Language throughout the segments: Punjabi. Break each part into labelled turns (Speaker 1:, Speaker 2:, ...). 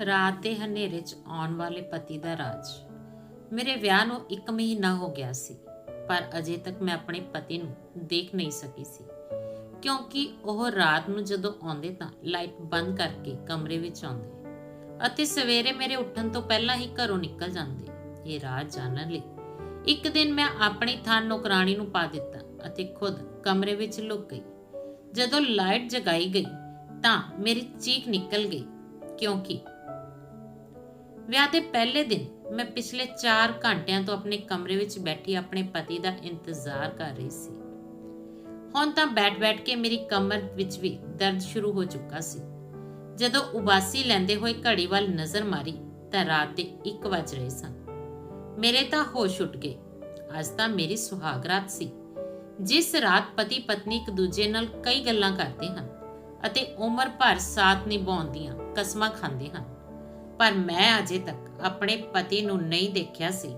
Speaker 1: ਰਾਤ ਦੇ ਹਨੇਰੇ 'ਚ ਆਉਣ ਵਾਲੇ ਪਤੀ ਦਾ ਰਾਜ। ਮੇਰੇ ਵਿਆਹ ਨੂੰ 1 ਮਹੀਨਾ ਹੋ ਗਿਆ ਸੀ, ਪਰ ਅਜੇ ਤੱਕ ਮੈਂ ਆਪਣੇ ਪਤੀ ਨੂੰ ਦੇਖ ਨਹੀਂ ਸਕੀ ਸੀ। ਕਿਉਂਕਿ ਉਹ ਰਾਤ ਨੂੰ ਜਦੋਂ ਆਉਂਦੇ ਤਾਂ ਲਾਈਟ ਬੰਦ ਕਰਕੇ ਕਮਰੇ ਵਿੱਚ ਆਉਂਦੇ ਅਤੇ ਸਵੇਰੇ ਮੇਰੇ ਉੱਠਣ ਤੋਂ ਪਹਿਲਾਂ ਹੀ ਘਰੋਂ ਨਿਕਲ ਜਾਂਦੇ। ਇਹ ਰਾਜ ਜਾਣਨ ਲਈ ਇੱਕ ਦਿਨ ਮੈਂ ਆਪਣੀ ਥਾਂ ਨੌਕਰਾਨੀ ਨੂੰ ਪਾ ਦਿੱਤਾ ਅਤੇ ਖੁਦ ਕਮਰੇ ਵਿੱਚ ਲੁਕ ਗਈ। ਜਦੋਂ ਲਾਈਟ ਜਗਾਈ ਗਈ ਤਾਂ ਮੇਰੀ ਚੀਖ ਨਿਕਲ ਗਈ, ਕਿਉਂਕਿ ਵਿਆਹ ਦੇ ਪਹਿਲੇ ਦਿਨ ਮੈਂ ਪਿਛਲੇ 4 ਘੰਟਿਆਂ ਤੋਂ ਆਪਣੇ ਕਮਰੇ ਵਿੱਚ ਬੈਠੀ ਆਪਣੇ ਪਤੀ ਦਾ ਇੰਤਜ਼ਾਰ ਕਰ ਰਹੀ ਸੀ। ਹੁਣ ਤਾਂ ਬੈਠ-ਬੈਠ ਕੇ ਮੇਰੀ ਕਮਰ ਵਿੱਚ ਵੀ ਦਰਦ ਸ਼ੁਰੂ ਹੋ ਚੁੱਕਾ ਸੀ। ਜਦੋਂ ਉਬਾਸੀ ਲੈਂਦੇ ਹੋਏ ਘੜੀ ਵੱਲ ਨਜ਼ਰ ਮਾਰੀ ਤਾਂ ਰਾਤ ਦੇ 1 ਵਜ ਰਹੇ ਸਨ। ਮੇਰੇ ਤਾਂ ਹੋਸ਼ ਉੱਡ ਗਏ। ਅੱਜ ਤਾਂ ਮੇਰੀ ਸੁਹਾਗ ਰਾਤ ਸੀ। ਜਿਸ ਰਾਤ ਪਤੀ ਪਤਨੀ ਇੱਕ ਦੂਜੇ ਨਾਲ ਕਈ ਗੱਲਾਂ ਕਰਦੇ ਹਨ ਅਤੇ ਉਮਰ ਭਰ ਸਾਥ ਨਿਭਾਉਣ ਦੀਆਂ ਕਸਮਾਂ ਖਾਂਦੇ ਹਨ। ਪਰ ਮੈਂ ਅਜੇ ਤੱਕ ਆਪਣੇ ਪਤੀ ਨੂੰ ਨਹੀਂ ਦੇਖਿਆ ਸੀ।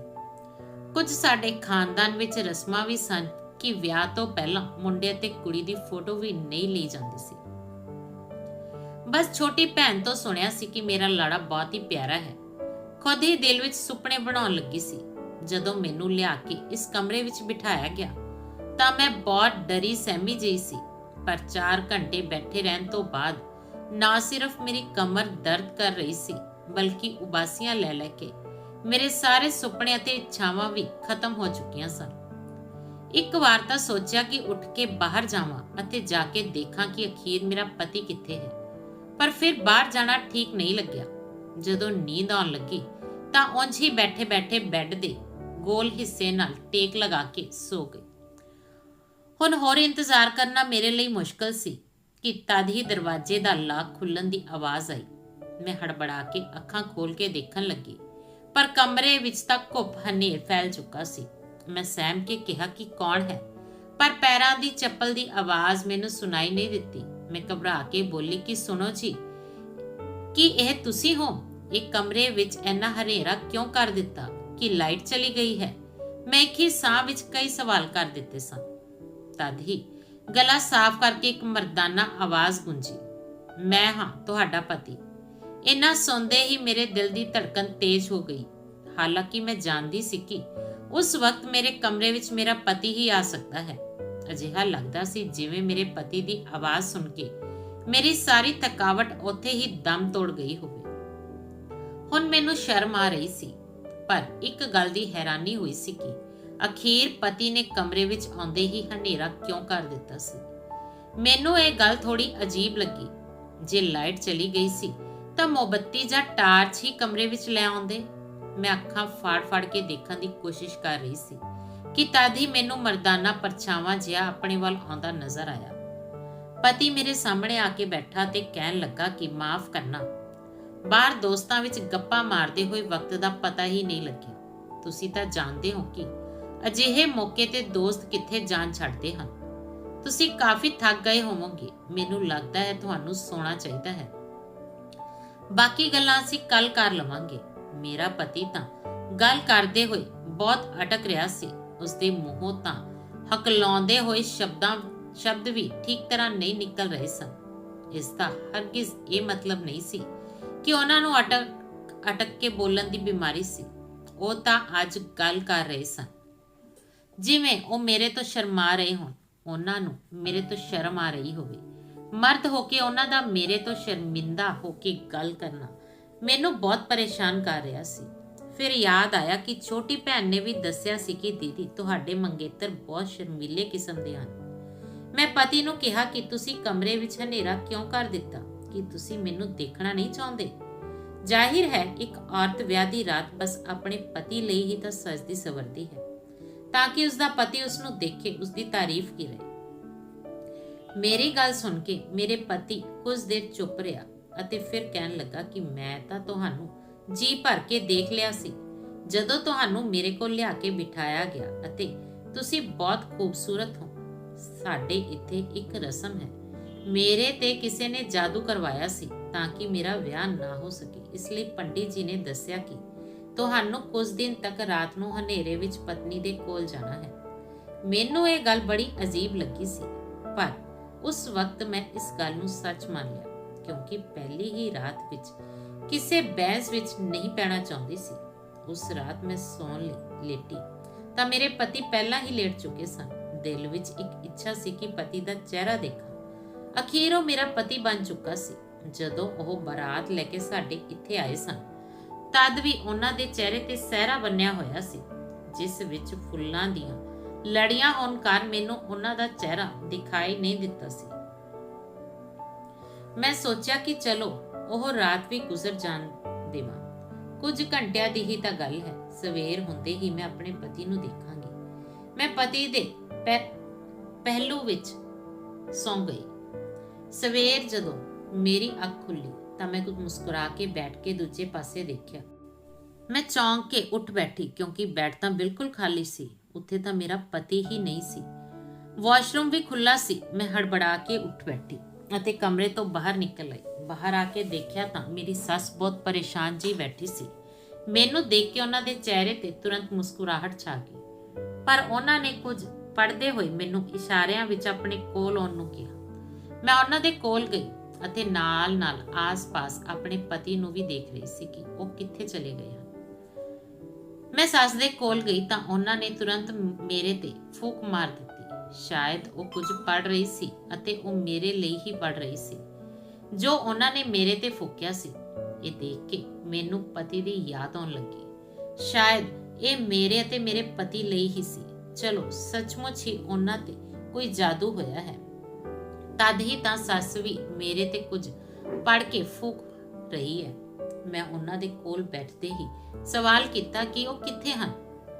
Speaker 1: ਕੁਝ ਸਾਡੇ ਖਾਨਦਾਨ ਵਿੱਚ ਰਸਮਾਂ ਵੀ ਸਨ ਕਿ ਵਿਆਹ ਤੋਂ ਪਹਿਲਾਂ ਮੁੰਡੇ ਅਤੇ ਕੁੜੀ ਦੀ ਫੋਟੋ ਵੀ ਨਹੀਂ ਲਈ ਜਾਂਦੀ ਸੀ। ਬਸ ਛੋਟੀ ਭੈਣ ਤੋਂ ਸੁਣਿਆ ਸੀ ਕਿ ਮੇਰਾ ਲਾੜਾ ਬਹੁਤ ਹੀ ਪਿਆਰਾ ਹੈ। ਖੁਦ ਹੀ ਦਿਲ ਵਿੱਚ ਸੁਪਨੇ ਬਣਾਉਣ ਲੱਗੀ ਸੀ। ਜਦੋਂ ਮੈਨੂੰ ਲਿਆ ਕੇ ਇਸ ਕਮਰੇ ਵਿੱਚ ਬਿਠਾਇਆ ਗਿਆ, ਤਾਂ ਮੈਂ ਬਹੁਤ ਡਰੀ ਸਹਿਮੀ ਜਿਹੀ ਸੀ। ਪਰ 4 ਘੰਟੇ ਬੈਠੇ ਰਹਿਣ ਤੋਂ ਬਾਅਦ ਨਾ ਸਿਰਫ ਮੇਰੀ ਕਮਰ ਦਰਦ ਕਰ ਰਹੀ ਸੀ ਬਲਕਿ ਉਬਾਸੀਆਂ ਲੈ ਲੈ ਕੇ ਮੇਰੇ ਸਾਰੇ ਸੁਪਨੇ ਅਤੇ ਇੱਛਾਵਾਂ ਵੀ ਖਤਮ ਹੋ ਚੁੱਕੀਆਂ ਸਨ। ਇੱਕ ਵਾਰ ਤਾਂ ਸੋਚਿਆ ਕਿ ਉੱਠ ਕੇ ਬਾਹਰ ਜਾਵਾਂ ਅਤੇ ਜਾ ਕੇ ਦੇਖਾਂ ਕਿ ਅਖੀਰ ਮੇਰਾ ਪਤੀ ਕਿੱਥੇ ਹੈ। ਪਰ ਫਿਰ ਬਾਹਰ ਜਾਣਾ ਠੀਕ ਨਹੀਂ ਲੱਗਿਆ। ਜਦੋਂ ਨੀਂਦ ਆਉਣ ਲੱਗੀ ਤਾਂ ਉਂਝ ਹੀ ਬੈਠੇ-ਬੈਠੇ ਬੈੱਡ ਦੇ ਗੋਲ ਹਿੱਸੇ ਨਾਲ ਟੇਕ ਲਗਾ ਕੇ ਸੋ ਗਈ। ਹੁਣ ਹੋਰ ਇੰਤਜ਼ਾਰ ਕਰਨਾ ਮੇਰੇ ਲਈ ਮੁਸ਼ਕਲ ਸੀ ਕਿ ਤਦ ਹੀ ਦਰਵਾਜ਼ੇ ਦਾ ਲਾਕ ਖੁੱਲਣ ਦੀ ਆਵਾਜ਼ ਆਈ। ਮੈਂ ਹੜਬੜਾ ਕੇ ਅੱਖਾਂ ਖੋਲ ਕੇ ਦੇਖਣ ਲੱਗੀ। ਪਰ ਕਮਰੇ ਵਿੱਚ ਤਾਂ ਘੁੱਪ ਹਨੇਰ ਫੈਲ ਚੁੱਕਾ ਸੀ। ਮੈਂ ਸਹਿਮ ਕੇ ਕਿਹਾ ਕਿ ਕੌਣ ਹੈ? ਪਰ ਪੈਰਾਂ ਦੀ ਚੱਪਲ ਦੀ ਆਵਾਜ਼ ਮੈਨੂੰ ਸੁਣਾਈ ਨਹੀਂ ਦਿੱਤੀ। ਮੈਂ ਘਬਰਾ ਕੇ ਬੋਲੀ ਕਿ ਸੁਣੋ ਜੀ, ਕੀ ਇਹ ਤੁਸੀਂ ਹੋ? ਇਹ ਕਮਰੇ ਵਿੱਚ ਇੰਨਾ ਹਨੇਰਾ ਕਿਉਂ ਕਰ ਦਿੱਤਾ ਕਿ ਲਾਈਟ ਚਲੀ ਗਈ ਹੈ? ਮੈਂ ਇੱਕ ਹੀ ਸਾਹ ਵਿੱਚ ਕਈ ਸਵਾਲ ਕਰ ਦਿੱਤੇ ਸਨ ਤਦ ਹੀ ਗਲਾ ਸਾਫ਼ ਕਰਕੇ ਇੱਕ ਮਰਦਾਨਾ ਆਵਾਜ਼ ਗੂੰਜੀ। ਮੈਂ ਹਾਂ, ਤੁਹਾਡਾ ਪਤੀ। ਇੰਨਾ ਸੁਣਦੇ ਹੀ ਮੇਰੇ ਦਿਲ ਦੀ ਧੜਕਨ ਤੇਜ਼ ਹੋ ਗਈ। ਹਾਲਾਂਕਿ ਮੈਂ ਜਾਣਦੀ ਸੀ ਕਿ ਉਸ ਵਕਤ ਮੇਰੇ ਕਮਰੇ ਵਿੱਚ ਮੇਰਾ ਪਤੀ ਹੀ ਆ ਸਕਦਾ ਹੈ। ਅਜਿਹਾ ਲੱਗਦਾ ਸੀ ਜਿਵੇਂ ਮੇਰੇ ਪਤੀ ਦੀ ਆਵਾਜ਼ ਸੁਣ ਕੇ ਮੇਰੀ ਸਾਰੀ ਥਕਾਵਟ ਉੱਥੇ ਹੀ ਦਮ ਤੋੜ ਗਈ ਹੋਵੇ। ਹੁਣ ਮੈਨੂੰ ਸ਼ਰਮ ਆ ਰਹੀ ਸੀ, ਪਰ ਇੱਕ ਗੱਲ ਦੀ ਹੈਰਾਨੀ ਹੋਈ ਸੀ ਕਿ ਅਖੀਰ ਪਤੀ ਨੇ ਕਮਰੇ ਵਿੱਚ ਆਉਂਦੇ ਹੀ ਹਨੇਰਾ ਕਿਉਂ ਕਰ ਦਿੱਤਾ ਸੀ? ਮੈਨੂੰ ਇਹ ਗੱਲ ਥੋੜੀ ਅਜੀਬ ਲੱਗੀ। ਜੇ ਲਾਈਟ ਚਲੀ ਗਈ ਸੀ ਤਾਂ ਮੋਮਬੱਤੀ ਜਾਂ ਟਾਰਚ ਹੀ ਕਮਰੇ ਵਿੱਚ ਲੈ ਆਉਂਦੇ। ਮੈਂ ਅੱਖਾਂ ਫਾੜ-ਫਾੜ ਕੇ ਦੇਖਣ ਦੀ ਕੋਸ਼ਿਸ਼ ਕਰ ਰਹੀ ਸੀ ਕਿ ਤਦ ਹੀ ਮੈਨੂੰ ਮਰਦਾਨਾ ਪਰਛਾਵਾਂ ਜਿਹਾ ਆਪਣੇ ਵੱਲ ਆਉਂਦਾ ਨਜ਼ਰ ਆਇਆ। ਪਤੀ ਮੇਰੇ ਸਾਹਮਣੇ ਆ ਕੇ ਬੈਠਾ ਤੇ ਕਹਿਣ ਲੱਗਾ ਕਿ ਮਾਫ ਕਰਨਾ। ਬਾਹਰ ਦੋਸਤਾਂ ਵਿੱਚ ਗੱਪਾਂ ਮਾਰਦੇ ਹੋਏ ਵਕਤ ਦਾ ਪਤਾ ਹੀ ਨਹੀਂ ਲੱਗਿਆ। ਤੁਸੀਂ ਤਾਂ ਜਾਣਦੇ ਹੋ ਕਿ ਅਜਿਹੇ ਮੌਕੇ ਤੇ ਦੋਸਤ ਕਿੱਥੇ ਜਾਨ ਛੱਡਦੇ ਹਨ। ਤੁਸੀਂ ਕਾਫੀ ਥੱਕ ਗਏ ਹੋਵੋਗੇ। ਮੈਨੂੰ ਲੱਗਦਾ ਹੈ ਤੁਹਾਨੂੰ ਸੌਣਾ ਚਾਹੀਦਾ ਹੈ। ਬਾਕੀ ਗੱਲਾਂ ਅਸੀਂ ਕੱਲ ਕਰ ਲਵਾਂਗੇ। ਮੇਰਾ ਪਤੀ ਤਾਂ ਗੱਲ ਕਰਦੇ ਹੋਏ ਬਹੁਤ ਅਟਕ ਰਿਹਾ ਸੀ। ਉਸਦੇ ਮੂੰਹੋਂ ਤਾਂ ਹਕਲਾਉਂਦੇ ਹੋਏ ਸ਼ਬਦਾਂ, ਸ਼ਬਦ ਵੀ ਠੀਕ ਤਰ੍ਹਾਂ ਨਹੀਂ ਨਿਕਲ ਰਹੇ ਸਨ। ਇਸ ਦਾ ਹਰਗਿਜ਼ ਇਹ ਮਤਲਬ ਨਹੀਂ ਸੀ ਕਿ ਉਹਨਾਂ ਨੂੰ ਅਟਕ ਅਟਕ ਕੇ ਬੋਲਣ ਦੀ ਬਿਮਾਰੀ ਸੀ। ਉਹ ਤਾਂ ਅੱਜ ਗੱਲ ਕਰ ਰਹੇ ਸਨ। ਜਿਵੇਂ ਉਹ ਮੇਰੇ ਤੋਂ ਸ਼ਰਮਾ ਰਹੇ ਹੋਣ, ਉਹਨਾਂ ਨੂੰ ਮੇਰੇ ਤੋਂ ਸ਼ਰਮ ਆ ਰਹੀ ਹੋਵੇ। ਮਰਦ ਹੋ ਕੇ ਉਹਨਾਂ ਦਾ ਮੇਰੇ ਤੋਂ ਸ਼ਰਮਿੰਦਾ ਹੋ ਕੇ ਗੱਲ ਕਰਨਾ ਮੈਨੂੰ ਬਹੁਤ ਪਰੇਸ਼ਾਨ ਕਰ ਰਿਹਾ ਸੀ। ਫਿਰ ਯਾਦ ਆਇਆ ਕਿ ਛੋਟੀ ਭੈਣ ਨੇ ਵੀ ਦੱਸਿਆ ਸੀ ਕਿ ਦੀਦੀ, ਤੁਹਾਡੇ ਮੰਗੇਤਰ ਬਹੁਤ ਸ਼ਰਮੀਲੇ ਕਿਸਮ ਦੇ ਹਨ। ਮੈਂ ਪਤੀ ਨੂੰ ਕਿਹਾ ਕਿ ਤੁਸੀਂ ਕਮਰੇ ਵਿੱਚ ਹਨੇਰਾ ਕਿਉਂ ਕਰ ਦਿੱਤਾ? ਕਿ ਤੁਸੀਂ ਮੈਨੂੰ ਦੇਖਣਾ ਨਹੀਂ ਚਾਹੁੰਦੇ? ਜ਼ਾਹਿਰ ਹੈ, ਇੱਕ ਔਰਤ ਵਿਆਹ ਦੀ ਰਾਤ ਬਸ ਆਪਣੇ ਪਤੀ ਲਈ ਹੀ ਤਾਂ ਸਜਦੀ ਸਵਰਦੀ ਹੈ। ਤਾਂ ਕਿ ਉਸ ਦਾ ਪਤੀ ਉਸ ਨੂੰ ਦੇਖੇ ਉਸ ਦੀ ਤਾਰੀਫ ਕਰੇ। ਮੇਰੀ ਗੱਲ ਸੁਣ ਕੇ ਮੇਰੇ ਪਤੀ ਕੁਝ ਦੇਰ ਚੁੱਪ ਰਿਹਾ ਅਤੇ ਫਿਰ ਕਹਿਣ ਲੱਗਾ ਕਿ ਮੈਂ ਤਾਂ ਤੁਹਾਨੂੰ ਜੀ ਭਰ ਕੇ ਦੇਖ ਲਿਆ ਸੀ, ਜਦੋਂ ਤੁਹਾਨੂੰ ਮੇਰੇ ਕੋਲ ਲਿਆ ਕੇ ਬਿਠਾਇਆ ਗਿਆ ਅਤੇ ਤੁਸੀਂ ਬਹੁਤ ਖੂਬਸੂਰਤ ਹੋ। ਸਾਡੇ ਇੱਥੇ ਇੱਕ ਰਸਮ ਹੈ। ਮੇਰੇ ਤੇ ਕਿਸੇ ਨੇ ਜਾਦੂ ਕਰਵਾਇਆ ਸੀ ਤਾਂ ਕਿ ਮੇਰਾ ਵਿਆਹ ਨਾ ਹੋ ਸਕੇ। ਇਸ ਲਈ ਪੰਡਿਤ ਜੀ ਨੇ ਦੱਸਿਆ ਕਿ ਤੁਹਾਨੂੰ ਕੁਝ ਦਿਨ ਤੱਕ ਰਾਤ ਨੂੰ ਹਨੇਰੇ ਵਿੱਚ ਪਤਨੀ ਦੇ ਕੋਲ ਜਾਣਾ ਹੈ। ਮੈਨੂੰ ਇਹ ਗੱਲ ਬੜੀ ਅਜੀਬ ਲੱਗੀ ਸੀ, ਪਰ ਉਸ ਵਕਤ ਮੈਂ ਇਸ ਗੱਲ ਨੂੰ ਸੱਚ ਮੰਨ ਲਿਆ ਕਿਉਂਕਿ ਪਹਿਲੀ ਹੀ ਰਾਤ ਵਿੱਚ ਕਿਸੇ ਬਹਿਸ ਵਿੱਚ ਨਹੀਂ ਪੈਣਾ ਚਾਹੁੰਦੀ ਸੀ ਉਸ ਰਾਤ ਮੈਂ ਸੌਣ ਲਈ ਲੇਟੀ ਤਾਂ ਮੇਰੇ ਪਤੀ ਪਹਿਲਾਂ ਹੀ ਲੇਟ ਚੁੱਕੇ ਸਨ ਦਿਲ ਵਿੱਚ ਇੱਕ ਇੱਛਾ ਸੀ ਕਿ ਪਤੀ ਦਾ ਚਿਹਰਾ ਦੇਖਾਂ ਅਖੀਰ ਉਹ ਮੇਰਾ ਪਤੀ ਬਣ ਚੁੱਕਾ ਸੀ ਜਦੋਂ ਉਹ ਬਾਰਾਤ ਲੈ ਕੇ ਸਾਡੇ ਇੱਥੇ ਆਏ ਸਨ ਤਦ ਵੀ ਉਹਨਾਂ ਦੇ ਚਿਹਰੇ ਤੇ ਸਹਿਰਾ ਬੰਨਿਆ ਹੋਇਆ ਸੀ ਜਿਸ ਵਿੱਚ ਫੁੱਲਾਂ ਦੀਆਂ ਲੜੀਆਂ ਹੋਣ ਕਾਰਨ ਮੈਨੂੰ ਉਹਨਾਂ ਦਾ ਚਿਹਰਾ ਦਿਖਾਈ ਨਹੀਂ ਦਿੱਤਾ ਸੀ। ਮੈਂ ਸੋਚਿਆ ਕਿ ਚਲੋ, ਉਹ ਰਾਤ ਵੀ ਗੁਜ਼ਰ ਜਾਣ ਦੇਵਾਂ। ਕੁਝ ਘੰਟਿਆਂ ਦੀ ਹੀ ਤਾਂ ਗੱਲ ਹੈ, ਸਵੇਰ ਹੁੰਦੇ ਹੀ ਮੈਂ ਆਪਣੇ ਪਤੀ ਨੂੰ ਦੇਖਾਂਗੀ। ਮੈਂ ਪਤੀ ਦੇ ਪੈ- ਪਹਿਲੂ ਵਿੱਚ ਸੌਂ ਗਈ। ਸਵੇਰ ਜਦੋਂ ਮੇਰੀ ਅੱਖ ਖੁੱਲੀ, ਤਾਂ ਮੈਂ ਕੁਝ ਮੁਸਕਰਾ ਕੇ ਬੈਠ ਕੇ ਦੂਜੇ ਪਾਸੇ ਦੇਖਿਆ। ਮੈਂ ਚੌਂਕ ਕੇ ਉੱਠ ਬੈਠੀ, ਕਿਉਂਕਿ ਬੈੱਡ ਤਾਂ ਬਿਲਕੁਲ ਖਾਲੀ ਸੀ। ਉੱਥੇ ਤਾਂ ਮੇਰਾ ਪਤੀ ਹੀ ਨਹੀਂ ਸੀ। ਵਾਸ਼ਰੂਮ ਵੀ ਖੁੱਲਾ ਸੀ। ਮੈਂ ਹੜਬੜਾ ਕੇ ਉੱਠ ਬੈਠੀ ਅਤੇ ਕਮਰੇ ਤੋਂ ਬਾਹਰ ਨਿਕਲ ਆਈ। ਬਾਹਰ ਆ ਕੇ ਦੇਖਿਆ ਤਾਂ ਮੇਰੀ ਸੱਸ ਬਹੁਤ ਪਰੇਸ਼ਾਨ ਜੀ ਬੈਠੀ ਸੀ। ਮੈਨੂੰ ਦੇਖ ਕੇ ਉਹਨਾਂ ਦੇ ਚਿਹਰੇ ਤੇ ਤੁਰੰਤ ਮੁਸਕਰਾਹਟ ਛਾ ਗਈ। ਪਰ ਉਹਨਾਂ ਨੇ ਕੁਝ ਪੜਦੇ ਹੋਏ ਮੈਨੂੰ ਇਸ਼ਾਰਿਆਂ ਵਿੱਚ ਆਪਣੇ ਕੋਲ ਆਉਣ ਨੂੰ ਕਿਹਾ। ਮੈਂ ਉਹਨਾਂ ਦੇ ਕੋਲ ਗਈ ਅਤੇ ਨਾਲ-ਨਾਲ ਆਸ-ਪਾਸ ਆਪਣੇ ਪਤੀ ਨੂੰ ਵੀ ਦੇਖ ਰਹੀ ਸੀ ਕਿ ਉਹ ਕਿੱਥੇ ਚਲੇ ਗਏ। ਮੈਂ ਸੱਸ ਦੇ ਕੋਲ ਗਈ ਤਾਂ ਉਹਨਾਂ ਨੇ ਤੁਰੰਤ ਮੇਰੇ ਤੇ ਫੂਕ ਮਾਰ ਦਿੱਤੀ। ਸ਼ਾਇਦ ਉਹ ਕੁਝ ਪੜ ਰਹੀ ਸੀ ਅਤੇ ਉਹ ਮੇਰੇ ਲਈ ਹੀ ਪੜ ਰਹੀ ਸੀ। ਜੋ ਉਹਨਾਂ ਨੇ ਮੇਰੇ ਤੇ ਫੂਕਿਆ ਸੀ, ਇਹ ਦੇਖ ਕੇ ਮੈਨੂੰ ਪਤੀ ਦੀ ਯਾਦ ਆਉਣ ਲੱਗੀ। ਸ਼ਾਇਦ ਇਹ ਮੇਰੇ ਅਤੇ ਮੇਰੇ ਪਤੀ ਲਈ ਹੀ ਸੀ। ਚਲੋ, ਸੱਚਮੁੱਚ ਹੀ ਉਹਨਾਂ ਤੇ ਕੋਈ ਜਾਦੂ ਹੋਇਆ ਹੈ। ਤਦ ਹੀ ਤਾਂ ਸੱਸ ਵੀ ਮੇਰੇ ਤੇ ਕੁਝ ਪੜ ਕੇ ਫੂਕ ਰਹੀ ਹੈ। ਮੈਂ ਉਹਨਾਂ ਦੇ ਕੋਲ ਬੈਠਦੇ ਹੀ ਸਵਾਲ ਕੀਤਾ ਕਿ ਉਹ ਕਿੱਥੇ ਹਨ।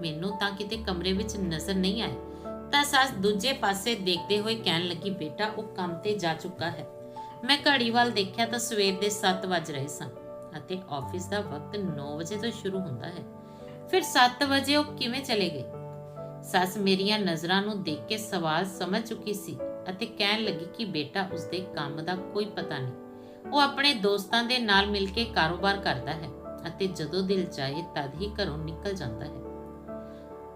Speaker 1: ਮੈਨੂੰ ਤਾਂ ਕਿਤੇ ਕਮਰੇ ਵਿੱਚ ਨਜ਼ਰ ਨਹੀਂ ਆਏ। ਤਾਂ ਸੱਸ ਦੂਜੇ ਪਾਸੇ ਦੇਖਦੇ ਹੋਏ ਕਹਿਣ ਲੱਗੀ, ਬੇਟਾ, ਉਹ ਕੰਮ ਤੇ ਜਾ ਚੁੱਕਾ ਹੈ। ਮੈਂ ਘੜੀ ਵੱਲ ਦੇਖਿਆ ਤਾਂ ਸਵੇਰ ਦੇ 7 ਵਜ ਰਹੇ ਸਨ ਅਤੇ ਆਫਿਸ ਦਾ ਵਕਤ 9 ਵਜੇ ਤੋਂ ਸ਼ੁਰੂ ਹੁੰਦਾ ਹੈ। ਫਿਰ 7 ਵਜੇ ਉਹ ਕਿਵੇਂ ਚਲੇ ਗਏ? ਸੱਸ ਮੇਰੀਆਂ ਨਜ਼ਰਾਂ ਨੂੰ ਦੇਖ ਕੇ ਸਵਾਲ ਸਮਝ ਚੁੱਕੀ ਸੀ ਅਤੇ ਕਹਿਣ ਲੱਗੀ ਕਿ ਬੇਟਾ, ਉਸਦੇ ਕੰਮ ਦਾ ਕੋਈ ਪਤਾ ਨਹੀਂ। ਉਹ ਆਪਣੇ ਦੋਸਤਾਂ ਦੇ ਨਾਲ ਮਿਲ ਕੇ ਕਾਰੋਬਾਰ ਕਰਦਾ ਹੈ ਅਤੇ ਜਦੋਂ ਦਿਲ ਚਾਹੇ ਤਦ ਹੀ ਘਰੋਂ ਨਿਕਲ ਜਾਂਦਾ ਹੈ।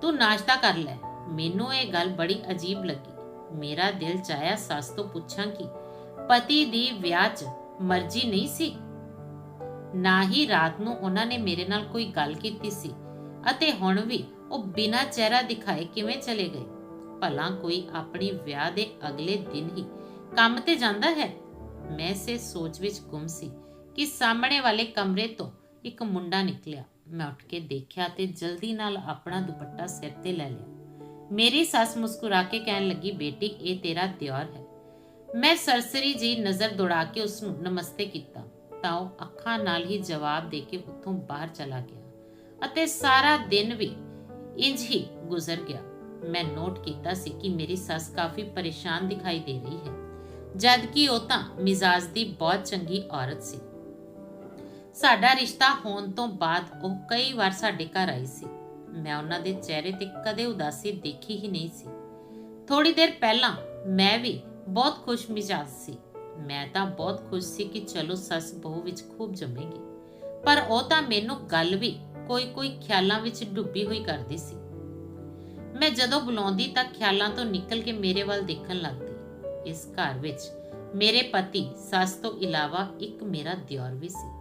Speaker 1: ਤੂੰ ਨਾਸ਼ਤਾ ਕਰ ਲੈ। ਮੈਨੂੰ ਇਹ ਗੱਲ ਬੜੀ ਅਜੀਬ ਲੱਗੀ। ਮੇਰਾ ਦਿਲ ਚਾਹਿਆ ਸੱਸ ਤੋਂ ਪੁੱਛਾਂ ਕਿ ਪਤੀ ਦੀ ਵਿਆਹ 'ਚ ਮਰਜ਼ੀ ਨਹੀਂ ਸੀ? ਨਾ ਹੀ ਰਾਤ ਨੂੰ ਉਹਨਾਂ ਨੇ ਮੇਰੇ ਨਾਲ ਕੋਈ ਗੱਲ ਕੀਤੀ ਸੀ ਅਤੇ ਹੁਣ ਵੀ ਉਹ ਬਿਨਾਂ ਚਿਹਰਾ ਦਿਖਾਏ ਕਿਵੇਂ ਚਲੇ ਗਏ? ਭਲਾ ਕੋਈ ਆਪਣੀ ਵਿਆਹ ਦੇ ਅਗਲੇ ਦਿਨ ਹੀ ਕੰਮ ਤੇ ਜਾਂਦਾ ਹੈ? ਮੈਂ ਇਸੇ ਸੋਚ ਵਿੱਚ ਗੁੰਮ ਸੀ ਕਿ ਸਾਹਮਣੇ ਵਾਲੇ ਕਮਰੇ ਤੋਂ ਇੱਕ ਮੁੰਡਾ ਨਿਕਲਿਆ। ਮੈਂ ਉੱਠ ਕੇ ਦੇਖਿਆ ਤੇ ਜਲਦੀ ਨਾਲ ਆਪਣਾ ਦੁਪੱਟਾ ਸਿਰ ਤੇ ਲੈ ਲਿਆ। ਮੇਰੀ ਸੱਸ ਮੁਸਕਰਾ ਕੇ ਕਹਿਣ ਲੱਗੀ, ਬੇਟੀ, ਇਹ ਤੇਰਾ ਦਿਓਰ ਹੈ। ਮੈਂ ਸਰਸਰੀ ਜੀ ਨਜ਼ਰ ਦੌੜਾ ਕੇ ਉਸ ਨੂੰ ਨਮਸਤੇ ਕੀਤਾ, ਤਾਂ ਉਹ ਅੱਖਾਂ ਨਾਲ ਹੀ ਜਵਾਬ ਦੇ ਕੇ ਉੱਥੋਂ ਬਾਹਰ ਚਲਾ ਗਿਆ ਅਤੇ ਸਾਰਾ ਦਿਨ ਵੀ ਇੰਜ ਹੀ ਗੁਜ਼ਰ ਗਿਆ। ਮੈਂ ਨੋਟ ਕੀਤਾ ਸੀ ਕਿ ਮੇਰੀ ਸੱਸ ਕਾਫੀ ਪਰੇਸ਼ਾਨ ਦਿਖਾਈ ਦੇ ਰਹੀ ਹੈ। ਜਦ ਕਿ ਉਹ ਤਾਂ ਮਿਜ਼ਾਜ ਦੀ ਬਹੁਤ ਚੰਗੀ ਔਰਤ ਸੀ। ਸਾਡਾ ਰਿਸ਼ਤਾ ਹੋਣ ਤੋਂ ਬਾਅਦ ਉਹ ਕਈ ਵਾਰ ਸਾਡੇ ਘਰ ਆਈ ਸੀ। ਮੈਂ ਉਹਨਾਂ ਦੇ ਚਿਹਰੇ ਤੇ ਕਦੇ ਉਦਾਸੀ ਦੇਖੀ ਹੀ ਨਹੀਂ ਸੀ। ਥੋੜੀ ਦੇਰ ਪਹਿਲਾਂ ਮੈਂ ਵੀ ਬਹੁਤ ਖੁਸ਼ ਮਿਜਾਜ ਸੀ। ਮੈਂ ਤਾਂ ਬਹੁਤ ਖੁਸ਼ ਸੀ ਕਿ ਚਲੋ ਸੱਸ ਬਹੂ ਵਿੱਚ ਖੂਬ ਜੰਮੇਗੀ। ਪਰ ਉਹ ਤਾਂ ਮੈਨੂੰ ਗੱਲ ਵੀ ਕੋਈ ਕੋਈ ਖਿਆਲਾਂ ਵਿੱਚ ਡੁੱਬੀ ਹੋਈ ਕਰਦੀ ਸੀ। ਮੈਂ ਜਦੋਂ ਬੁਲਾਉਂਦੀ ਤਾਂ ਖਿਆਲਾਂ ਤੋਂ ਨਿਕਲ ਕੇ ਮੇਰੇ ਵੱਲ ਦੇਖਣ ਲੱਗਦੀ ਇਸ ਘਰ ਵਿੱਚ। ਮੇਰੇ ਪਤੀ, ਸੱਸ ਤੋਂ ਇਲਾਵਾ ਇੱਕ ਮੇਰਾ ਦਿਓਰ ਵੀ ਸੀ।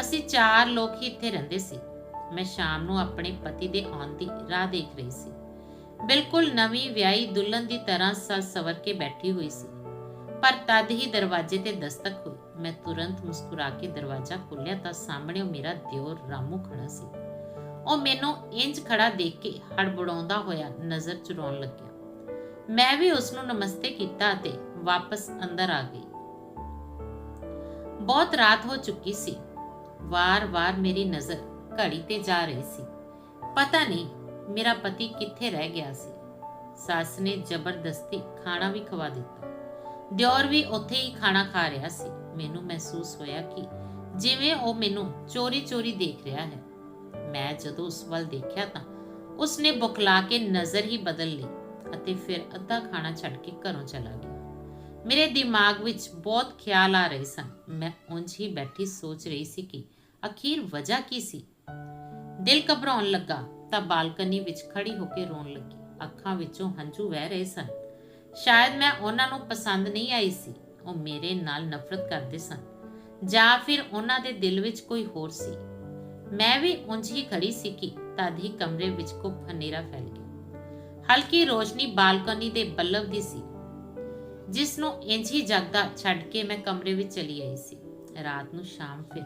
Speaker 1: ਅਸੀਂ ਚਾਰ ਲੋਕ ਹੀ ਇੱਥੇ ਰਹਿੰਦੇ ਸੀ। ਮੈਂ ਸ਼ਾਮ ਨੂੰ ਆਪਣੇ ਪਤੀ ਦੇ ਆਉਣ ਦੀ ਰਾਹ ਦੇਖ ਰਹੀ ਸੀ। ਬਿਲਕੁਲ ਨਵੀਂ ਵਿਆਹੀ ਦੁਲਹਨ ਦੀ ਤਰ੍ਹਾਂ ਸੱਸ ਸਵਰ ਕੇ ਬੈਠੀ ਹੋਈ ਸੀ। ਪਰ ਤਦ ਹੀ ਦਰਵਾਜ਼ੇ ਤੇ ਦਸਤਕ ਹੋਈ। ਮੈਂ ਤੁਰੰਤ ਮੁਸਕਰਾ ਕੇ ਦਰਵਾਜ਼ਾ ਖੋਲ੍ਹਿਆ ਤਾਂ ਸਾਹਮਣੇ ਉਹ ਮੇਰਾ ਦਿਓਰ ਰਾਮੂ ਖੜਾ ਸੀ। ਉਹ ਮੈਨੂੰ ਇੰਜ ਖੜਾ ਦੇਖ ਕੇ ਹੜਬੜਾਉਂਦਾ ਹੋਇਆ ਨਜ਼ਰ ਚੁਰਾਉਣ ਲੱਗਿਆ। ਮੈਂ ਵੀ ਉਸ ਨੂੰ ਨਮਸਤੇ ਕੀਤਾ ਅਤੇ ਵਾਪਸ ਅੰਦਰ ਆ ਗਈ। ਬਹੁਤ ਰਾਤ ਹੋ ਚੁੱਕੀ ਸੀ। ਵਾਰ-ਵਾਰ ਮੇਰੀ ਨਜ਼ਰ ਘੜੀ ਤੇ ਜਾ ਰਹੀ ਸੀ। ਪਤਾ ਨਹੀਂ ਮੇਰਾ ਪਤੀ ਕਿੱਥੇ ਰਹਿ ਗਿਆ ਸੀ। ਸੱਸ ਨੇ ਜ਼ਬਰਦਸਤੀ ਖਾਣਾ ਵੀ ਖਵਾ ਦਿੱਤਾ। ਦਿਓਰ ਵੀ ਉੱਥੇ ਹੀ ਖਾਣਾ ਖਾ ਰਿਹਾ ਸੀ। ਮੈਨੂੰ ਮਹਿਸੂਸ ਹੋਇਆ ਕਿ ਜਿਵੇਂ ਉਹ ਮੈਨੂੰ ਚੋਰੀ-ਚੋਰੀ ਦੇਖ ਰਿਹਾ ਹੈ। ਮੈਂ ਜਦੋਂ ਉਸ ਵੱਲ ਦੇਖਿਆ ਤਾਂ ਉਸਨੇ ਬੁਖਲਾ ਕੇ ਨਜ਼ਰ ਹੀ ਬਦਲ ਲਈ। ਅਤੇ ਫਿਰ ਅੱਧਾ ਖਾਣਾ ਛੱਡ ਕੇ ਘਰੋਂ ਚਲਾ ਗਿਆ। ਮੇਰੇ ਦਿਮਾਗ ਵਿੱਚ ਬਹੁਤ ਖਿਆਲ ਆ ਰਹੇ ਸਨ। ਮੈਂ ਉਂਝ ਹੀ ਬੈਠੀ ਸੋਚ ਰਹੀ ਸੀ ਕਿ ਅਖੀਰ ਵਜ੍ਹਾ ਕੀ ਸੀ। ਦਿਲ ਘਬਰਾਉਣ ਲੱਗਾ ਤਾਂ ਬਾਲਕਨੀ ਵਿੱਚ ਖੜੀ ਹੋ ਕੇ ਰੋਣ ਲੱਗੀ। ਅੱਖਾਂ ਵਿੱਚੋਂ ਹੰਝੂ ਵਹਿ ਰਹੇ ਸਨ। ਸ਼ਾਇਦ ਮੈਂ ਉਹਨਾਂ ਨੂੰ ਪਸੰਦ ਨਹੀਂ ਆਈ ਸੀ। ਉਹ ਮੇਰੇ ਨਾਲ ਨਫ਼ਰਤ ਕਰਦੇ ਸਨ। ਜਾਂ ਫਿਰ ਉਹਨਾਂ ਦੇ ਦਿਲ ਵਿੱਚ ਕੋਈ ਹੋਰ ਸੀ। ਮੈਂ ਵੀ ਉਂਝ ਹੀ ਖੜੀ ਸੀ ਕਿ ਤਦ ਹੀ ਕਮਰੇ ਵਿੱਚ ਕੁੱਪ ਹਨੇਰਾ ਫੈਲ ਗਿਆ। ਹਲਕੀ ਰੋਸ਼ਨੀ ਬਾਲਕਨੀ ਦੇ ਬੱਲਬ ਦੀ ਸੀ ਜਿਸ ਨੂੰ ਇੰਝ ਹੀ ਜਗਦਾ ਛੱਡ ਕੇ ਮੈਂ ਕਮਰੇ ਵਿੱਚ ਚਲੀ ਆਈ ਸੀ। ਰਾਤ ਨੂੰ ਸ਼ਾਮ ਫਿਰ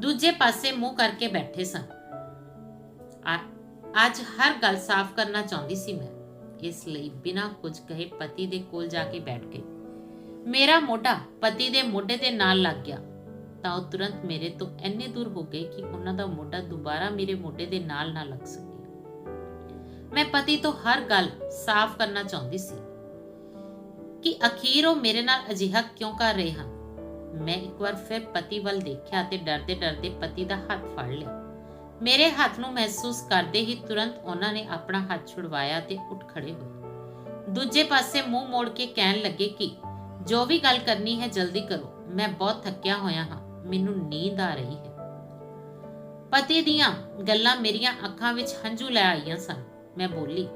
Speaker 1: ਦੂਜੇ ਪਾਸੇ ਮੂੰਹ ਕਰਕੇ ਬੈਠੇ ਸਨ ਅੱਜ ਹਰ ਗੱਲ ਸਾਫ਼ ਕਰਨਾ ਚਾਹੁੰਦੀ ਸੀ ਮੈਂ। ਇਸ ਲਈ ਬਿਨਾਂ ਕੁਝ ਕਹੇ ਪਤੀ ਦੇ ਕੋਲ ਜਾ ਕੇ ਬੈਠ ਗਈ। ਮੇਰਾ ਮੋਢਾ ਪਤੀ ਦੇ ਮੋਢੇ ਦੇ ਨਾਲ ਲੱਗ ਗਿਆ। ਤਾਂ ਉਹ ਤੁਰੰਤ ਮੇਰੇ ਤੋਂ ਇੰਨੇ ਦੂਰ ਹੋ ਗਏ ਕਿ ਉਹਨਾਂ ਦਾ ਮੋਢਾ ਦੁਬਾਰਾ ਮੇਰੇ ਮੋਢੇ ਦੇ ਨਾਲ ਨਾ ਲੱਗ ਸਕੇ। ਮੈਂ ਪਤੀ ਤੋਂ ਹਰ ਗੱਲ ਸਾਫ਼ ਕਰਨਾ ਚਾਹੁੰਦੀ ਸੀ ਕਿ ਅਖੀਰ ਉਹ ਮੇਰੇ ਨਾਲ ਅਜਿਹਾ ਕਿਉਂ ਕਰ ਰਹੇ ਹਨ? ਮੈਂ ਇੱਕ ਵਾਰ ਫਿਰ ਪਤੀ ਵੱਲ ਦੇਖਿਆ ਤੇ ਡਰਦੇ ਡਰਦੇ ਪਤੀ ਦਾ ਹੱਥ ਫੜ ਲਿਆ। ਮੇਰੇ ਹੱਥ ਨੂੰ ਮਹਿਸੂਸ ਕਰਦੇ ਹੀ ਤੁਰੰਤ ਉਹਨਾਂ ਨੇ ਆਪਣਾ ਹੱਥ ਛੁਡਵਾਇਆ ਤੇ ਉੱਠ ਖੜੇ ਹੋਏ। ਦੂਜੇ ਪਾਸੇ ਮੂੰਹ ਮੋੜ ਕੇ ਕਹਿਣ ਲੱਗੇ ਕਿ, ਜੋ ਵੀ ਗੱਲ ਕਰਨੀ ਹੈ ਜਲਦੀ ਕਰੋ, ਮੈਂ ਬਹੁਤ ਥੱਕਿਆ ਹੋਇਆ ਹਾਂ, ਮੈਨੂੰ ਨੀਂਦ ਆ ਰਹੀ ਹੈ। ਪਤੀ ਦੀਆਂ ਗੱਲਾਂ ਮੇਰੀਆਂ ਅੱਖਾਂ ਵਿੱਚ ਹੰਝੂ ਲੈ ਆਈਆਂ ਸਨ। ਮੈਂ ਬੋਲੀ,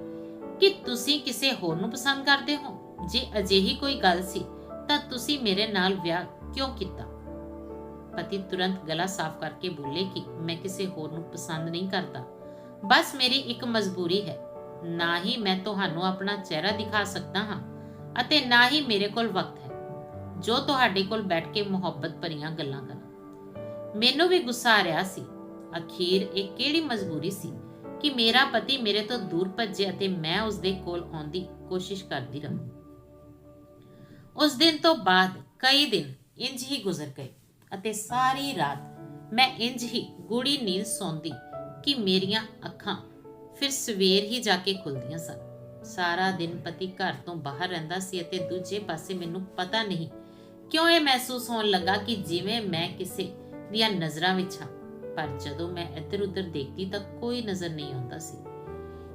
Speaker 1: ਕਿ ਤੁਸੀਂ ਕਿਸੇ ਹੋਰ ਨੂੰ ਪਸੰਦ ਕਰਦੇ ਹੋ? ਜੇ ਅਜਿਹੀ ਕੋਈ ਗੱਲ ਸੀ, ਤਾਂ ਤੁਸੀਂ ਮੇਰੇ ਨਾਲ ਵਿਆਹ ਕਿਉਂ ਕੀਤਾ? ਪਤੀ ਤੁਰੰਤ ਗਲਾ ਸਾਫ਼ ਕਰਕੇ ਬੋਲੇ ਕਿ ਮੈਂ ਕਿਸੇ ਹੋਰ ਨੂੰ ਪਸੰਦ ਨਹੀਂ ਕਰਦਾ। ਬਸ ਮੇਰੀ ਇੱਕ ਮਜਬੂਰੀ ਹੈ। ਨਾ ਹੀ ਮੈਂ ਤੁਹਾਨੂੰ ਆਪਣਾ ਚਿਹਰਾ ਦਿਖਾ ਸਕਦਾ ਹਾਂ ਅਤੇ ਨਾ ਹੀ ਮੇਰੇ ਕੋਲ ਵਕਤ ਹੈ। ਜੋ ਤੁਹਾਡੇ ਕੋਲ ਬੈਠ ਕੇ ਮੁਹੱਬਤ ਭਰੀਆਂ ਗੱਲਾਂ ਕਰਾਂ ਮੈਨੂੰ ਵੀ ਗੁੱਸਾ ਆ ਰਿਹਾ ਸੀ। ਅਖੀਰ ਇਹ ਕਿਹੜੀ ਮਜਬੂਰੀ ਸੀ? ਕਿ ਮੇਰਾ ਪਤੀ ਮੇਰੇ ਤੋਂ ਦੂਰ ਭੱਜੇ ਅਤੇ ਮੈਂ ਉਸ ਦੇ ਕੋਲ ਆਉਣ ਦੀ ਕੋਸ਼ਿਸ਼ ਕਰਦੀ ਰਹਾਂ। ਉਸ ਦਿਨ ਤੋਂ ਬਾਅਦ ਕਈ ਦਿਨ ਇੰਜ ਹੀ ਗੁਜ਼ਰ ਗਏ ਅਤੇ ਸਾਰੀ ਰਾਤ ਮੈਂ ਇੰਜ ਹੀ ਗੂੜੀ ਨੀਂਦ ਸੌਂਦੀ ਕਿ ਮੇਰੀਆਂ ਅੱਖਾਂ ਫਿਰ ਸਵੇਰ ਹੀ ਜਾ ਕੇ ਖੁੱਲਦੀਆਂ ਸਨ। ਸਾਰਾ ਦਿਨ ਪਤੀ ਘਰ ਤੋਂ ਬਾਹਰ ਰਹਿੰਦਾ ਸੀ ਅਤੇ ਦੂਜੇ ਪਾਸੇ ਮੈਨੂੰ ਪਤਾ ਨਹੀਂ ਕਿਉਂ ਇਹ ਮਹਿਸੂਸ ਹੋਣ ਲੱਗਾ ਕਿ ਜਿਵੇਂ ਮੈਂ ਕਿਸੇ ਦੀਆਂ ਨਜ਼ਰਾਂ ਵਿੱਚ ਹਾਂ। ਪਰ ਜਦੋਂ ਮੈਂ ਇੱਧਰ-ਉੱਧਰ ਦੇਖਦੀ ਤਾਂ ਕੋਈ ਨਜ਼ਰ ਨਹੀਂ ਆਉਂਦਾ ਸੀ।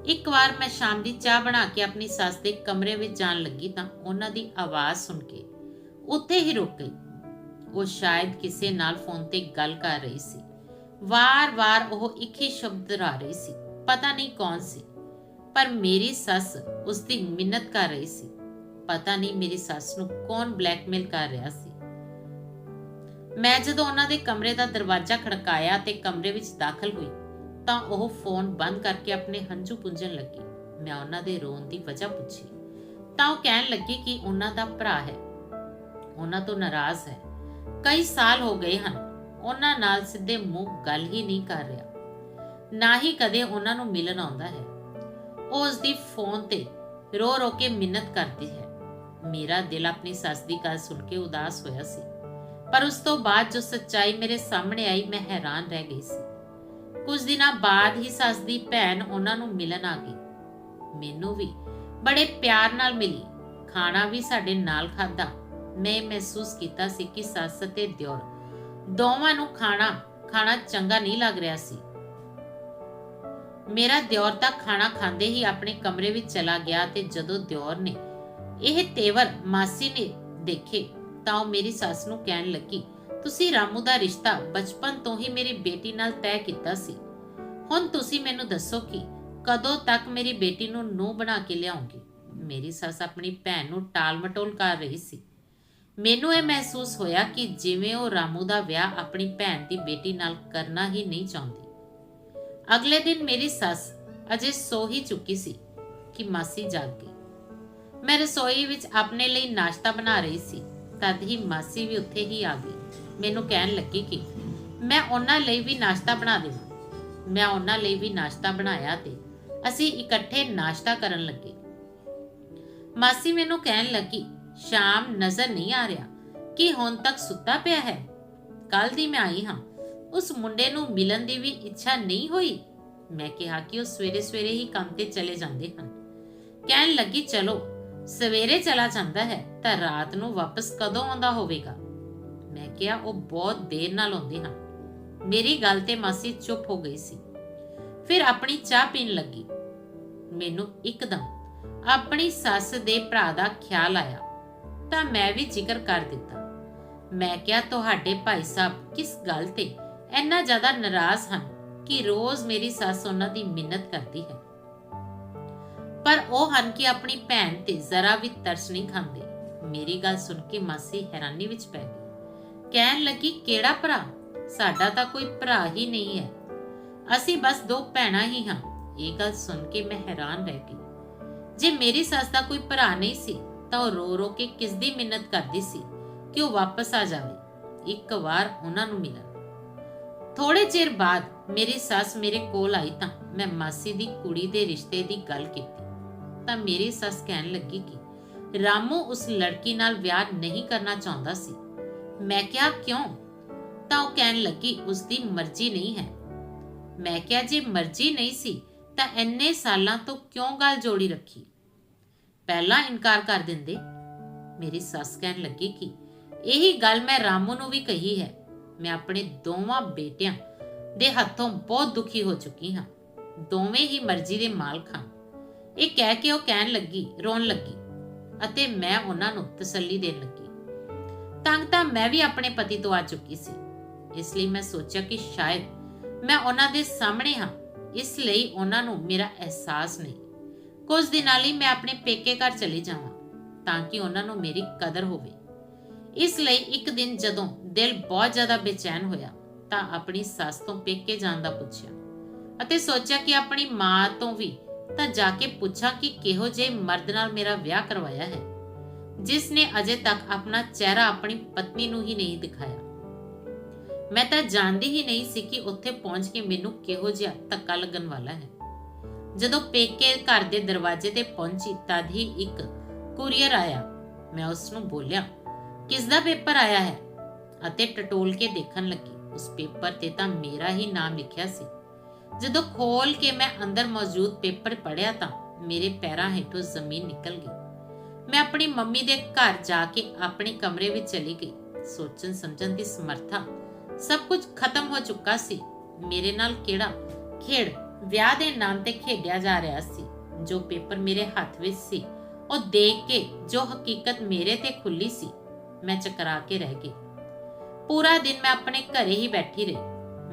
Speaker 1: ਇੱਕ ਵਾਰ ਮੈਂ ਸ਼ਾਮ ਦੀ ਚਾਹ ਬਣਾ ਕੇ ਆਪਣੀ ਸੱਸ ਦੇ ਕਮਰੇ ਵਿੱਚ ਜਾਣ ਲੱਗੀ ਤਾਂ ਉਹਨਾਂ ਦੀ ਆਵਾਜ਼ ਸੁਣ ਕੇ ਉੱਥੇ ਹੀ ਰੁਕ ਗਈ। ਉਹ ਸ਼ਾਇਦ ਕਿਸੇ ਨਾਲ ਫੋਨ ਤੇ ਗੱਲ ਕਰ ਰਹੀ ਸੀ। ਵਾਰ-ਵਾਰ ਉਹ ਇੱਕ ਹੀ ਸ਼ਬਦ ਦੁਹਰਾ ਰਹੀ ਸੀ। ਪਤਾ ਨਹੀਂ ਕੌਣ ਸੀ। ਪਰ ਮੇਰੀ ਸੱਸ ਉਸ ਦੀ ਮਿੰਨਤ ਕਰ ਰਹੀ ਸੀ। ਪਤਾ ਨਹੀਂ ਮੇਰੀ ਸੱਸ ਨੂੰ ਕੌਣ ਬਲੈਕਮੇਲ ਕਰ ਰਿਹਾ ਸੀ। ਮੈਂ ਜਦੋਂ ਉਹਨਾਂ ਦੇ ਕਮਰੇ ਦਾ ਦਰਵਾਜ਼ਾ ਖੜਕਾਇਆ ਤੇ ਕਮਰੇ ਵਿੱਚ ਦਾਖਲ ਹੋਈ, ਤਾਂ ਉਹ ਫੋਨ ਬੰਦ ਕਰਕੇ ਆਪਣੇ ਹੰਝੂ ਪੁੰਝਣ ਲੱਗੀ। ਮੈਂ ਉਹਨਾਂ ਦੇ ਰੋਣ ਦੀ ਵਜ੍ਹਾ ਪੁੱਛੀ। ਤਾਂ ਉਹ ਕਹਿਣ ਲੱਗੀ ਕਿ ਉਹਨਾਂ ਦਾ ਭਰਾ ਹੈ। ਉਹਨਾਂ ਤੋਂ ਨਾਰਾਜ਼ ਹੈ। ਕਈ ਸਾਲ ਹੋ ਗਏ ਹਨ। ਉਹਨਾਂ ਨਾਲ ਸਿੱਧੇ ਮੂੰਹ ਗੱਲ ਹੀ ਨਹੀਂ ਕਰ ਰਿਹਾ। ਨਾ ਹੀ ਕਦੇ ਉਹਨਾਂ ਨੂੰ ਮਿਲਣ ਆਉਂਦਾ ਹੈ। ਉਹ ਉਸ ਦੀ ਫੋਨ ਤੇ ਰੋ ਰੋ ਕੇ ਮਿੰਨਤ ਕਰਦੀ ਹੈ। ਮੇਰਾ ਦਿਲ ਆਪਣੀ ਸੱਸ ਦੀ ਗੱਲ ਸੁਣ ਕੇ ਉਦਾਸ ਹੋਇਆ ਸੀ। ਪਰ ਉਸ ਤੋਂ ਬਾਅਦ ਜੋ ਸੱਚਾਈ ਮੇਰੇ ਸਾਹਮਣੇ ਆਈ, ਮੈਂ ਹੈਰਾਨ ਰਹਿ ਗਈ ਸੀ। ਕੁਝ ਦਿਨਾਂ ਬਾਅਦ ਹੀ ਸੱਸ ਦੀ ਭੈਣ ਉਹਨਾਂ ਨੂੰ ਮਿਲਣ ਆ ਗਈ। ਮੈਨੂੰ ਵੀ ਬੜੇ ਪਿਆਰ ਨਾਲ ਮਿਲੀ। ਖਾਣਾ ਵੀ ਸਾਡੇ ਨਾਲ ਖਾਦਾ ਮੈਂ ਮਹਿਸੂਸ ਕੀਤਾ ਸੀ ਕਿ ਸੱਸ ਅਤੇ ਦਿਓਰ ਦੋਵਾਂ ਨੂੰ ਖਾਣਾ ਖਾਣਾ ਚੰਗਾ ਨਹੀਂ ਲੱਗ ਰਿਹਾ ਸੀ। ਮੇਰਾ ਦਿਓਰ ਤਾਂ ਖਾਣਾ ਖਾਂਦੇ ਹੀ ਆਪਣੇ ਕਮਰੇ ਵਿੱਚ ਚਲਾ ਗਿਆ ਤੇ ਜਦੋਂ ਦਿਓਰ ਨੇ ਇਹ ਤੇਵਰ ਮਾਸੀ ਨੇ ਦੇਖੇ ਤਾਂ ਉਹ ਮੇਰੀ ਸੱਸ ਨੂੰ ਕਹਿਣ ਲੱਗੀ, ਤੁਸੀਂ ਰਾਮੂ ਦਾ ਰਿਸ਼ਤਾ ਬਚਪਨ ਤੋਂ ਹੀ ਮੇਰੀ ਬੇਟੀ ਨਾਲ ਤੈਅ ਕੀਤਾ ਸੀ। ਹੁਣ ਤੁਸੀਂ ਮੈਨੂੰ ਦੱਸੋ ਕਿ ਕਦੋਂ ਤੱਕ ਮੇਰੀ ਬੇਟੀ ਨੂੰ ਨੂੰਹ ਬਣਾ ਕੇ ਲਿਆਉਂਗੀ? ਮੇਰੀ ਸੱਸ ਆਪਣੀ ਭੈਣ ਨੂੰ ਟਾਲ-ਮਟੋਲ ਕਰ ਰਹੀ ਸੀ। ਮੈਨੂੰ ਇਹ ਮਹਿਸੂਸ ਹੋਇਆ ਕਿ ਜਿਵੇਂ ਉਹ ਰਾਮੂ ਦਾ ਵਿਆਹ ਆਪਣੀ ਭੈਣ ਦੀ ਬੇਟੀ ਨਾਲ ਕਰਨਾ ਹੀ ਨਹੀਂ ਚਾਹੁੰਦੀ। ਅਗਲੇ ਦਿਨ ਮੇਰੀ ਸੱਸ ਅਜੇ ਸੋ ਹੀ ਚੁੱਕੀ ਸੀ ਕਿ ਮਾਸੀ ਜਾਗ ਗਈ। ਮੈਂ ਰਸੋਈ ਵਿੱਚ ਆਪਣੇ ਲਈ ਨਾਸ਼ਤਾ ਬਣਾ ਰਹੀ ਸੀ। ਤਦ ਹੀ ਮਾਸੀ ਵੀ ਉੱਥੇ ਹੀ ਆ ਗਈ। ਮੈਨੂੰ ਕਹਿਣ ਲੱਗੀ ਕਿ ਮੈਂ ਉਹਨਾਂ ਲਈ ਵੀ ਨਾਸ਼ਤਾ ਬਣਾ ਦੇਵਾਂ। ਮੈਂ ਉਹਨਾਂ ਲਈ ਵੀ ਨਾਸ਼ਤਾ ਬਣਾਇਆ ਤੇ ਅਸੀਂ ਇਕੱਠੇ ਨਾਸ਼ਤਾ ਕਰਨ ਲੱਗੇ। ਮਾਸੀ ਮੈਨੂੰ ਕਹਿਣ ਲੱਗੀ, ਸ਼ਾਮ ਨਜ਼ਰ ਨਹੀਂ ਆ ਰਿਹਾ। ਕਿ ਹੁਣ ਤੱਕ ਸੁੱਤਾ ਪਿਆ ਹੈ? ਕੱਲ ਦੀ ਮੈਂ ਆਈ ਹਾਂ। ਉਸ ਮੁੰਡੇ ਨੂੰ ਮਿਲਣ ਦੀ ਵੀ ਇੱਛਾ ਨਹੀਂ ਹੋਈ। ਮੈਂ ਕਿਹਾ ਕਿ ਉਹ ਸਵੇਰੇ ਸਵੇਰੇ ਹੀ ਕੰਮ ਤੇ ਚਲੇ ਜਾਂਦੇ ਹਨ। ਕਹਿਣ ਲੱਗੀ, ਚਲੋ ਸਵੇਰੇ ਚਲਾ ਜਾਂਦਾ ਹੈ ਤਾਂ ਰਾਤ ਨੂੰ ਵਾਪਸ ਕਦੋਂ ਆਉਂਦਾ ਹੋਵੇਗਾ? ਮੈਂ ਕਿਹਾ, ਉਹ ਬਹੁਤ ਦੇਰ ਨਾਲ ਆਉਂਦੇ ਹਨ। ਮੇਰੀ ਗੱਲ ਤੇ ਮਾਸੀ ਚੁੱਪ ਹੋ ਗਈ ਸੀ। ਫਿਰ ਆਪਣੀ ਚਾਹ ਪੀਣ ਲੱਗੀ। ਮੈਨੂੰ ਇੱਕਦਮ ਆਪਣੀ ਸੱਸ ਦੇ ਭਰਾ ਦਾ ਖਿਆਲ ਆਇਆ। ਤਾਂ ਮੈਂ ਵੀ ਜ਼ਿਕਰ ਕਰ ਦਿੱਤਾ। ਮੈਂ ਕਿਹਾ, ਤੁਹਾਡੇ ਭਾਈ ਸਾਹਿਬ ਕਿਸ ਗੱਲ ਤੇ ਇੰਨਾ ਜ਼ਿਆਦਾ ਨਾਰਾਜ਼ ਹਨ ਕਿ ਰੋਜ਼ ਮੇਰੀ ਸੱਸ ਉਹਨਾਂ ਦੀ ਮਿੰਨਤ ਕਰਦੀ ਹੈ? ਪਰ ਉਹ ਹਨ ਕਿ ਆਪਣੀ ਭੈਣ ਤੇ ਜ਼ਰਾ ਵੀ ਤਰਸ ਨਹੀਂ ਖਾਂਦੇ। ਮੇਰੀ ਗੱਲ ਸੁਣ ਕੇ ਮਾਸੀ ਹੈਰਾਨੀ ਵਿੱਚ ਪੈ ਗਈ। ਕਹਿਣ ਲੱਗੀ, ਕਿਹੜਾ ਭਰਾ? ਸਾਡਾ ਤਾਂ ਕੋਈ ਭਰਾ ਹੀ ਨਹੀਂ ਹੈ। ਅਸੀਂ ਬਸ ਦੋ ਭੈਣਾਂ ਹੀ ਹਾਂ। ਇਹ ਗੱਲ ਸੁਣ ਕੇ ਮੈਂ ਹੈਰਾਨ ਰਹਿ ਗਈ। ਜੇ ਮੇਰੀ ਸੱਸ ਦਾ ਕੋਈ ਭਰਾ ਨਹੀਂ ਸੀ, ਤਾਂ ਉਹ ਰੋ ਰੋ ਕੇ ਕਿਸ ਦੀ ਮਿੰਨਤ ਕਰਦੀ ਸੀ ਕਿ ਉਹ ਵਾਪਸ ਆ ਜਾਵੇ। ਇੱਕ ਵਾਰ ਉਹਨਾਂ ਨੂੰ ਮਿਲਣ ਥੋੜੇ ਚਿਰ ਬਾਅਦ ਮੇਰੀ ਸੱਸ ਮੇਰੇ ਕੋਲ ਆਈ ਤਾਂ ਮੈਂ ਮਾਸੀ ਦੀ ਕੁੜੀ ਦੇ ਰਿਸ਼ਤੇ ਦੀ ਗੱਲ ਕੀਤੀ। ਤਾਂ ਮੇਰੀ ਸੱਸ ਕਹਿਣ ਲੱਗੀ ਕਿ ਰਾਮੂ ਉਸ ਲੜਕੀ ਨਾਲ ਵਿਆਹ ਨਹੀਂ ਕਰਨਾ ਚਾਹੁੰਦਾ ਸੀ। ਮੈਂ ਕਿਹਾ, ਕਿਉਂ? ਤਾਂ ਉਹ ਕਹਿਣ ਲੱਗੀ ਉਸ ਦੀ ਮਰਜ਼ੀ ਨਹੀਂ ਹੈ। ਮੈਂ ਕਿਹਾ, ਜੇ ਮਰਜ਼ੀ ਨਹੀਂ ਸੀ, ਤਾਂ ਇੰਨੇ ਸਾਲਾਂ ਤੋਂ ਕਿਉਂ ਗੱਲ ਜੋੜੀ ਰੱਖੀ? ਪਹਿਲਾਂ ਇਨਕਾਰ ਕਰ ਦਿੰਦੇ। ਮੇਰੀ ਸੱਸ ਕਹਿਣ ਲੱਗੀ ਕਿ, ਇਹੀ ਗੱਲ ਮੈਂ ਰਾਮੂ ਨੂੰ ਵੀ ਕਹੀ ਹੈ। ਮੈਂ ਆਪਣੇ ਦੋਵਾਂ ਬੇਟਿਆਂ ਦੇ ਹੱਥੋਂ ਬਹੁਤ ਦੁਖੀ ਹੋ ਚੁੱਕੀ ਹਾਂ। ਦੋਵੇਂ ਹੀ ਮਰਜ਼ੀ ਦੇ ਮਾਲਕ ਹਨ ਇਹ ਕਹਿ ਕੇ ਉਹ ਕਹਿਣ ਲੱਗੀ, ਰੋਣ ਲੱਗੀ ਅਤੇ ਮੈਂ ਉਹਨਾਂ ਨੂੰ ਤਸੱਲੀ ਦੇਣ ਲੱਗੀ। ਤੰਗ ਤਾਂ ਮੈਂ ਵੀ ਆਪਣੇ ਪਤੀ ਤੋਂ ਆ ਚੁੱਕੀ ਸੀ। ਇਸ ਲਈ ਮੈਂ ਸੋਚਿਆ ਕਿ ਸ਼ਾਇਦ ਮੈਂ ਉਹਨਾਂ ਦੇ ਸਾਹਮਣੇ ਹਾਂ। ਇਸ ਲਈ ਉਹਨਾਂ ਨੂੰ ਮੇਰਾ ਅਹਿਸਾਸ ਨਹੀਂ। ਕੁਝ ਦਿਨਾਂ ਲਈ ਮੈਂ ਆਪਣੇ ਪੇਕੇ ਘਰ ਚਲੀ ਜਾਵਾਂ ਤਾਂ ਕਿ ਉਹਨਾਂ ਨੂੰ ਮੇਰੀ ਕਦਰ ਹੋਵੇ। ਇਸ ਲਈ ਇੱਕ ਦਿਨ ਜਦੋਂ ਦਿਲ ਬਹੁਤ ਜ਼ਿਆਦਾ ਬੇਚੈਨ ਹੋਇਆ ਤਾਂ ਆਪਣੀ ਸੱਸ ਤੋਂ ਪੇਕੇ ਜਾਣ ਦਾ ਪੁੱਛਿਆ ਅਤੇ ਸੋਚਿਆ ਕਿ ਆਪਣੀ ਮਾਂ ਤੋਂ ਵੀ ਤਾਂ ਜਾ ਕੇ ਪੁੱਛਾਂ ਕਿ ਕਿਹੋ ਜਿਹੇ ਮਰਦ ਨਾਲ ਮੇਰਾ ਵਿਆਹ ਕਰਵਾਇਆ ਹੈ। ਜਿਸ ਨੇ ਅਜੇ ਤੱਕ ਆਪਣਾ ਚਿਹਰਾ ਆਪਣੀ ਪਤਨੀ ਨੂੰ ਹੀ ਨਹੀਂ ਦਿਖਾਇਆ। ਮੈਂ ਤਾਂ ਜਾਣਦੀ ਹੀ ਨਹੀਂ ਸੀ ਕਿ ਉੱਥੇ ਪਹੁੰਚ ਕੇ ਮੈਨੂੰ ਕਿਹੋ ਜਿਹਾ ਧੱਕਾ ਲੱਗਣ ਵਾਲਾ ਹੈ। ਜਦੋਂ ਪੇਕੇ ਘਰ ਦੇ ਦਰਵਾਜ਼ੇ ਤੇ ਪਹੁੰਚੀ, ਤਦ ਹੀ ਇੱਕ ਕੁਰੀਅਰ ਆਇਆ। ਮੈਂ ਉਸ ਨੂੰ ਬੋਲਿਆ ਕਿਸ ਦਾ ਪੇਪਰ ਆਇਆ ਹੈ? ਅਤੇ ਟਟੋਲ ਕੇ ਦੇਖਣ ਲੱਗੀ। ਉਸ ਪੇਪਰ ਤੇ ਤਾਂ ਮੇਰਾ ਹੀ ਨਾਮ ਲਿਖਿਆ ਸੀ। ਜਦੋਂ ਖੋਲ ਕੇ ਮੈਂ ਅੰਦਰ ਮੌਜੂਦ ਪੇਪਰ ਪੜਿਆ ਤਾਂ ਮੇਰੇ ਪੈਰਾਂ ਹੇਠੋਂ ਜ਼ਮੀਨ ਨਿਕਲ ਗਈ। ਮੈਂ ਆਪਣੀ ਮੰਮੀ ਦੇ ਘਰ ਜਾ ਕੇ ਆਪਣੇ ਕਮਰੇ ਵਿੱਚ ਚਲੀ ਗਈ। ਸੋਚਣ ਸਮਝਣ ਦੀ ਸਮਰੱਥਾ ਸਭ ਕੁਝ ਖਤਮ ਹੋ ਚੁੱਕਾ ਸੀ। ਮੇਰੇ ਨਾਲ ਕਿਹੜਾ ਖੇਡ ਵਿਆਹ ਦੇ ਨਾਮ ਤੇ ਖੇਡਿਆ ਜਾ ਰਿਹਾ ਸੀ, ਜੋ ਪੇਪਰ ਮੇਰੇ ਹੱਥ ਵਿੱਚ ਸੀ, ਉਹ ਦੇਖ ਕੇ ਜੋ ਹਕੀਕਤ ਮੇਰੇ ਤੇ ਖੁੱਲੀ ਸੀ, ਮੈਂ ਚਕਰਾ ਕੇ ਰਹਿ ਗਈ। ਪੂਰਾ ਦਿਨ ਮੈਂ ਆਪਣੇ ਘਰੇ ਹੀ ਬੈਠੀ ਰਹੀ।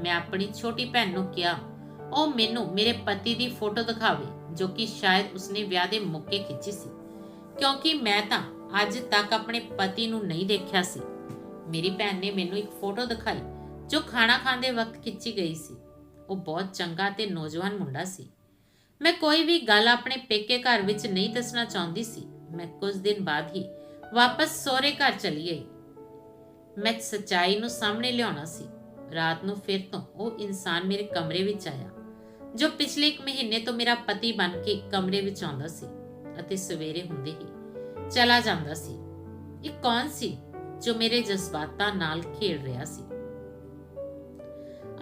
Speaker 1: ਮੈਂ ਆਪਣੀ ਛੋਟੀ ਭੈਣ ਨੂੰ ਕਿਹਾ ਉਹ ਮੈਨੂੰ ਮੇਰੇ ਪਤੀ ਦੀ ਫੋਟੋ ਦਿਖਾਵੇ, ਜੋ ਕਿ ਸ਼ਾਇਦ ਉਸਨੇ ਵਿਆਹ ਦੇ ਮੌਕੇ ਖਿੱਚੀ ਸੀ। ਕਿਉਂਕਿ ਮੈਂ ਤਾਂ ਅੱਜ ਤੱਕ ਆਪਣੇ ਪਤੀ ਨੂੰ ਨਹੀਂ ਦੇਖਿਆ ਸੀ। ਮੇਰੀ ਭੈਣ ਨੇ ਮੈਨੂੰ ਇੱਕ ਫੋਟੋ ਦਿਖਾਈ, ਜੋ ਖਾਣਾ ਖਾਂਦੇ ਵਕਤ ਖਿੱਚੀ ਗਈ ਸੀ। ਉਹ ਬਹੁਤ ਚੰਗਾ ਤੇ ਨੌਜਵਾਨ ਮੁੰਡਾ ਸੀ। ਮੈਂ ਕੋਈ ਵੀ ਗੱਲ ਆਪਣੇ ਪੇਕੇ ਘਰ ਵਿੱਚ ਨਹੀਂ ਦੱਸਣਾ ਚਾਹੁੰਦੀ ਸੀ। ਮੈਂ ਕੁਝ ਦਿਨ ਬਾਅਦ ਹੀ ਵਾਪਸ ਸਹੁਰੇ ਘਰ ਚਲੀ ਗਈ ਮੈਂ ਸੱਚਾਈ ਨੂੰ ਸਾਹਮਣੇ ਲਿਆਉਣਾ ਸੀ। ਰਾਤ ਨੂੰ ਫਿਰ ਤੋਂ ਉਹ ਇਨਸਾਨ ਮੇਰੇ ਕਮਰੇ ਵਿੱਚ ਆਇਆ। ਜੋ ਪਿਛਲੇ ਇੱਕ ਮਹੀਨੇ ਤੋਂ ਮੇਰਾ ਪਤੀ ਬਣ ਕੇ ਕਮਰੇ ਵਿੱਚ ਆਉਂਦਾ ਸੀ ਅਤੇ ਸਵੇਰੇ ਹੁੰਦੇ ਹੀ ਚਲਾ ਜਾਂਦਾ ਸੀ। ਇਹ ਕੌਣ ਸੀ ਜੋ ਮੇਰੇ ਜਜ਼ਬਾਤਾਂ ਨਾਲ ਖੇਡ ਰਿਹਾ ਸੀ?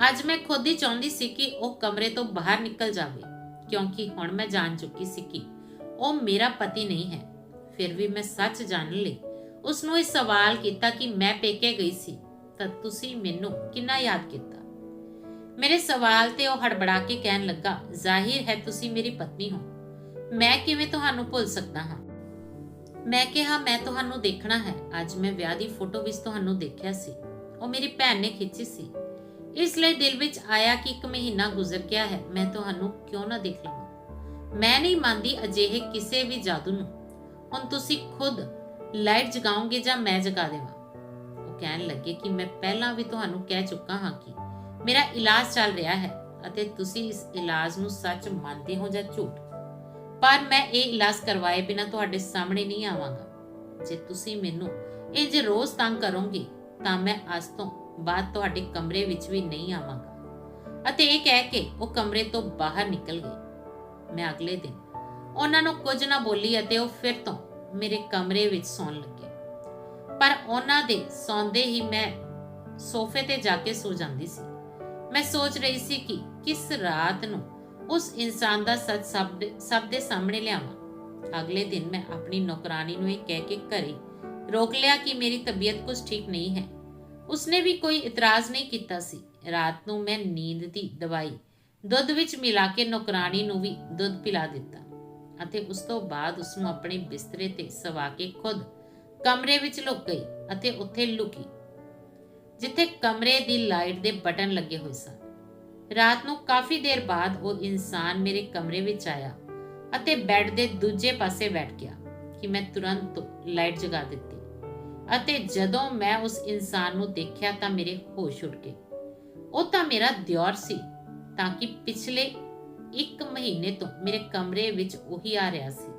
Speaker 1: ਅੱਜ ਮੈਂ ਖੁਦ ਹੀ ਚਾਹੁੰਦੀ ਸੀ ਕਿ ਉਹ ਕਮਰੇ ਤੋਂ ਬਾਹਰ ਨਿਕਲ ਜਾਵੇ, ਕਿਉਂਕਿ ਹੁਣ ਮੈਂ ਜਾਣ ਚੁੱਕੀ ਸੀ ਕਿ ਉਹ ਮੇਰਾ ਪਤੀ ਨਹੀਂ ਹੈ। ਫਿਰ ਵੀ ਮੈਂ ਸੱਚ ਜਾਣਨ ਲਈ ਉਸ ਨੂੰ ਇਹ ਸਵਾਲ ਕੀਤਾ ਕਿ ਮੈਂ ਪੇਕੇ ਗਈ ਸੀ ਤਾਂ ਤੁਸੀਂ ਮੈਨੂੰ ਕਿੰਨਾ ਯਾਦ ਕੀਤਾ? ਮੇਰੇ ਸਵਾਲ ਤੇ ਉਹ ਹੜਬੜਾ ਕੇ ਕਹਿਣ ਲੱਗਾ, ਜ਼ਾਹਿਰ ਹੈ ਤੁਸੀਂ ਮੇਰੀ ਪਤਨੀ ਹੋ। ਮੈਂ ਕਿਵੇਂ ਤੁਹਾਨੂੰ ਭੁੱਲ ਸਕਦਾ ਹਾਂ? ਮੈਂ ਕਿਹਾ, ਮੈਂ ਤੁਹਾਨੂੰ ਦੇਖਣਾ ਹੈ। ਅੱਜ ਮੈਂ ਵਿਆਹ ਦੀ ਫੋਟੋ ਵਿੱਚ ਤੁਹਾਨੂੰ ਦੇਖਿਆ ਸੀ। ਉਹ ਮੇਰੀ ਭੈਣ ਨੇ ਖਿੱਚੀ ਸੀ। ਇਸ ਲਈ ਦਿਲ ਵਿੱਚ ਆਇਆ ਕਿ ਇੱਕ ਮਹੀਨਾ ਗੁਜ਼ਰ ਗਿਆ ਹੈ। ਮੈਂ ਤੁਹਾਨੂੰ ਕਿਉਂ ਨਾ ਦੇਖ ਲਵਾਂ? ਮੈਂ ਨਹੀਂ ਮੰਨਦੀ ਅਜਿਹੇ ਕਿਸੇ ਵੀ ਜਾਦੂ ਨੂੰ। ਹੁਣ ਤੁਸੀਂ ਖੁਦ ਲਾਈਟ ਜਗਾਓਗੇ ਜਾਂ ਮੈਂ ਜਗਾ ਦੇਵਾਂ? ਉਹ ਕਹਿਣ ਲੱਗੇ ਕਿ ਮੈਂ ਪਹਿਲਾਂ ਵੀ ਤੁਹਾਨੂੰ ਕਹਿ ਚੁੱਕਾ ਹਾਂ ਕਿ ਮੇਰਾ ਇਲਾਜ ਚੱਲ ਰਿਹਾ ਹੈ ਅਤੇ ਤੁਸੀਂ ਇਸ ਇਲਾਜ ਨੂੰ ਸੱਚ ਮੰਨਦੇ ਹੋ ਜਾਂ ਝੂਠ? ਪਰ ਮੈਂ ਇਹ ਇਲਾਜ ਕਰਵਾਏ ਬਿਨਾ ਤੁਹਾਡੇ ਸਾਹਮਣੇ ਨਹੀਂ ਆਵਾਂਗਾ। ਜੇ ਤੁਸੀਂ ਮੈਨੂੰ ਇਹ ਜੇ ਰੋਜ਼ ਤੰਗ ਕਰੋਗੇ, ਤਾਂ ਮੈਂ ਅੱਜ ਤੋਂ ਬਾਅਦ ਤੁਹਾਡੇ ਕਮਰੇ ਵਿੱਚ ਵੀ ਨਹੀਂ ਆਵਾਂਗਾ। ਅਤੇ ਇਹ ਕਹਿ ਕੇ ਉਹ ਕਮਰੇ ਤੋਂ ਬਾਹਰ ਨਿਕਲ ਗਈ ਮੈਂ ਅਗਲੇ ਦਿਨ ਉਹਨਾਂ ਨੂੰ ਕੁਝ ਨਾ ਬੋਲੀ ਅਤੇ ਉਹ ਫਿਰ ਤੋਂ ਮੇਰੇ ਕਮਰੇ ਵਿੱਚ ਸੌਣ ਲੱਗੇ। ਪਰ ਉਹਨਾਂ ਦੇ ਸੌਂਦੇ ਹੀ ਮੈਂ ਸੋਫੇ ਤੇ ਜਾ ਕੇ ਸੋ ਜਾਂਦੀ ਸੀ। ਮੈਂ ਸੋਚ ਰਹੀ ਸੀ ਕਿ ਕਿਸ ਰਾਤ ਨੂੰ ਉਸ ਇਨਸਾਨ ਦਾ ਸੱਚ ਸਭ ਦੇ ਸਾਹਮਣੇ ਲਿਆਵਾਂ। ਅਗਲੇ ਦਿਨ ਮੈਂ ਆਪਣੀ ਨੌਕਰਾਨੀ ਨੂੰ ਇਹ ਕਹਿ ਕੇ ਘਰੇ ਰੋਕ ਲਿਆ ਕਿ ਮੇਰੀ ਤਬੀਅਤ ਕੁਝ ਠੀਕ ਨਹੀਂ ਹੈ। ਉਸਨੇ ਵੀ ਕੋਈ ਇਤਰਾਜ਼ ਨਹੀਂ ਕੀਤਾ ਸੀ। ਰਾਤ ਨੂੰ ਮੈਂ ਨੀਂਦ ਦੀ ਦਵਾਈ ਦੁੱਧ ਵਿੱਚ ਮਿਲਾ ਕੇ ਨੌਕਰਾਨੀ ਨੂੰ ਵੀ ਦੁੱਧ ਪਿਲਾ ਦਿੱਤਾ ਅਤੇ ਉਸ ਤੋਂ ਬਾਅਦ ਉਸ ਨੂੰ ਆਪਣੇ ਬਿਸਤਰੇ ਤੇ ਸਵਾ ਕੇ ਖੁਦ ਕਮਰੇ ਵਿੱਚ ਲੁਕ ਗਈ ਅਤੇ ਉੱਥੇ ਲੁਕੀ। ਜਿੱਥੇ ਕਮਰੇ ਦੀ ਲਾਈਟ ਦੇ ਬਟਨ ਲੱਗੇ ਹੋਏ ਸਨ। ਰਾਤ ਨੂੰ ਕਾਫੀ ਦੇਰ ਬਾਅਦ ਉਹ ਇਨਸਾਨ ਮੇਰੇ ਕਮਰੇ ਵਿੱਚ ਆਇਆ ਅਤੇ ਬੈੱਡ ਦੇ ਦੂਜੇ ਪਾਸੇ ਬੈਠ ਗਿਆ ਕਿ ਮੈਂ ਤੁਰੰਤ ਲਾਈਟ ਜਗਾ ਦਿੱਤੀ ਅਤੇ ਜਦੋਂ ਮੈਂ ਉਸ ਇਨਸਾਨ ਨੂੰ ਦੇਖਿਆ ਤਾਂ ਮੇਰੇ ਹੋਸ਼ ਉੱਡ ਗਏ। ਉਹ ਤਾਂ ਮੇਰਾ ਦਿਓਰ ਸੀ ਤਾਂ ਕਿ ਪਿਛਲੇ 1 ਮਹੀਨੇ ਤੋਂ ਮੇਰੇ ਕਮਰੇ ਵਿੱਚ ਉਹੀ ਆ ਰਿਹਾ ਸੀ।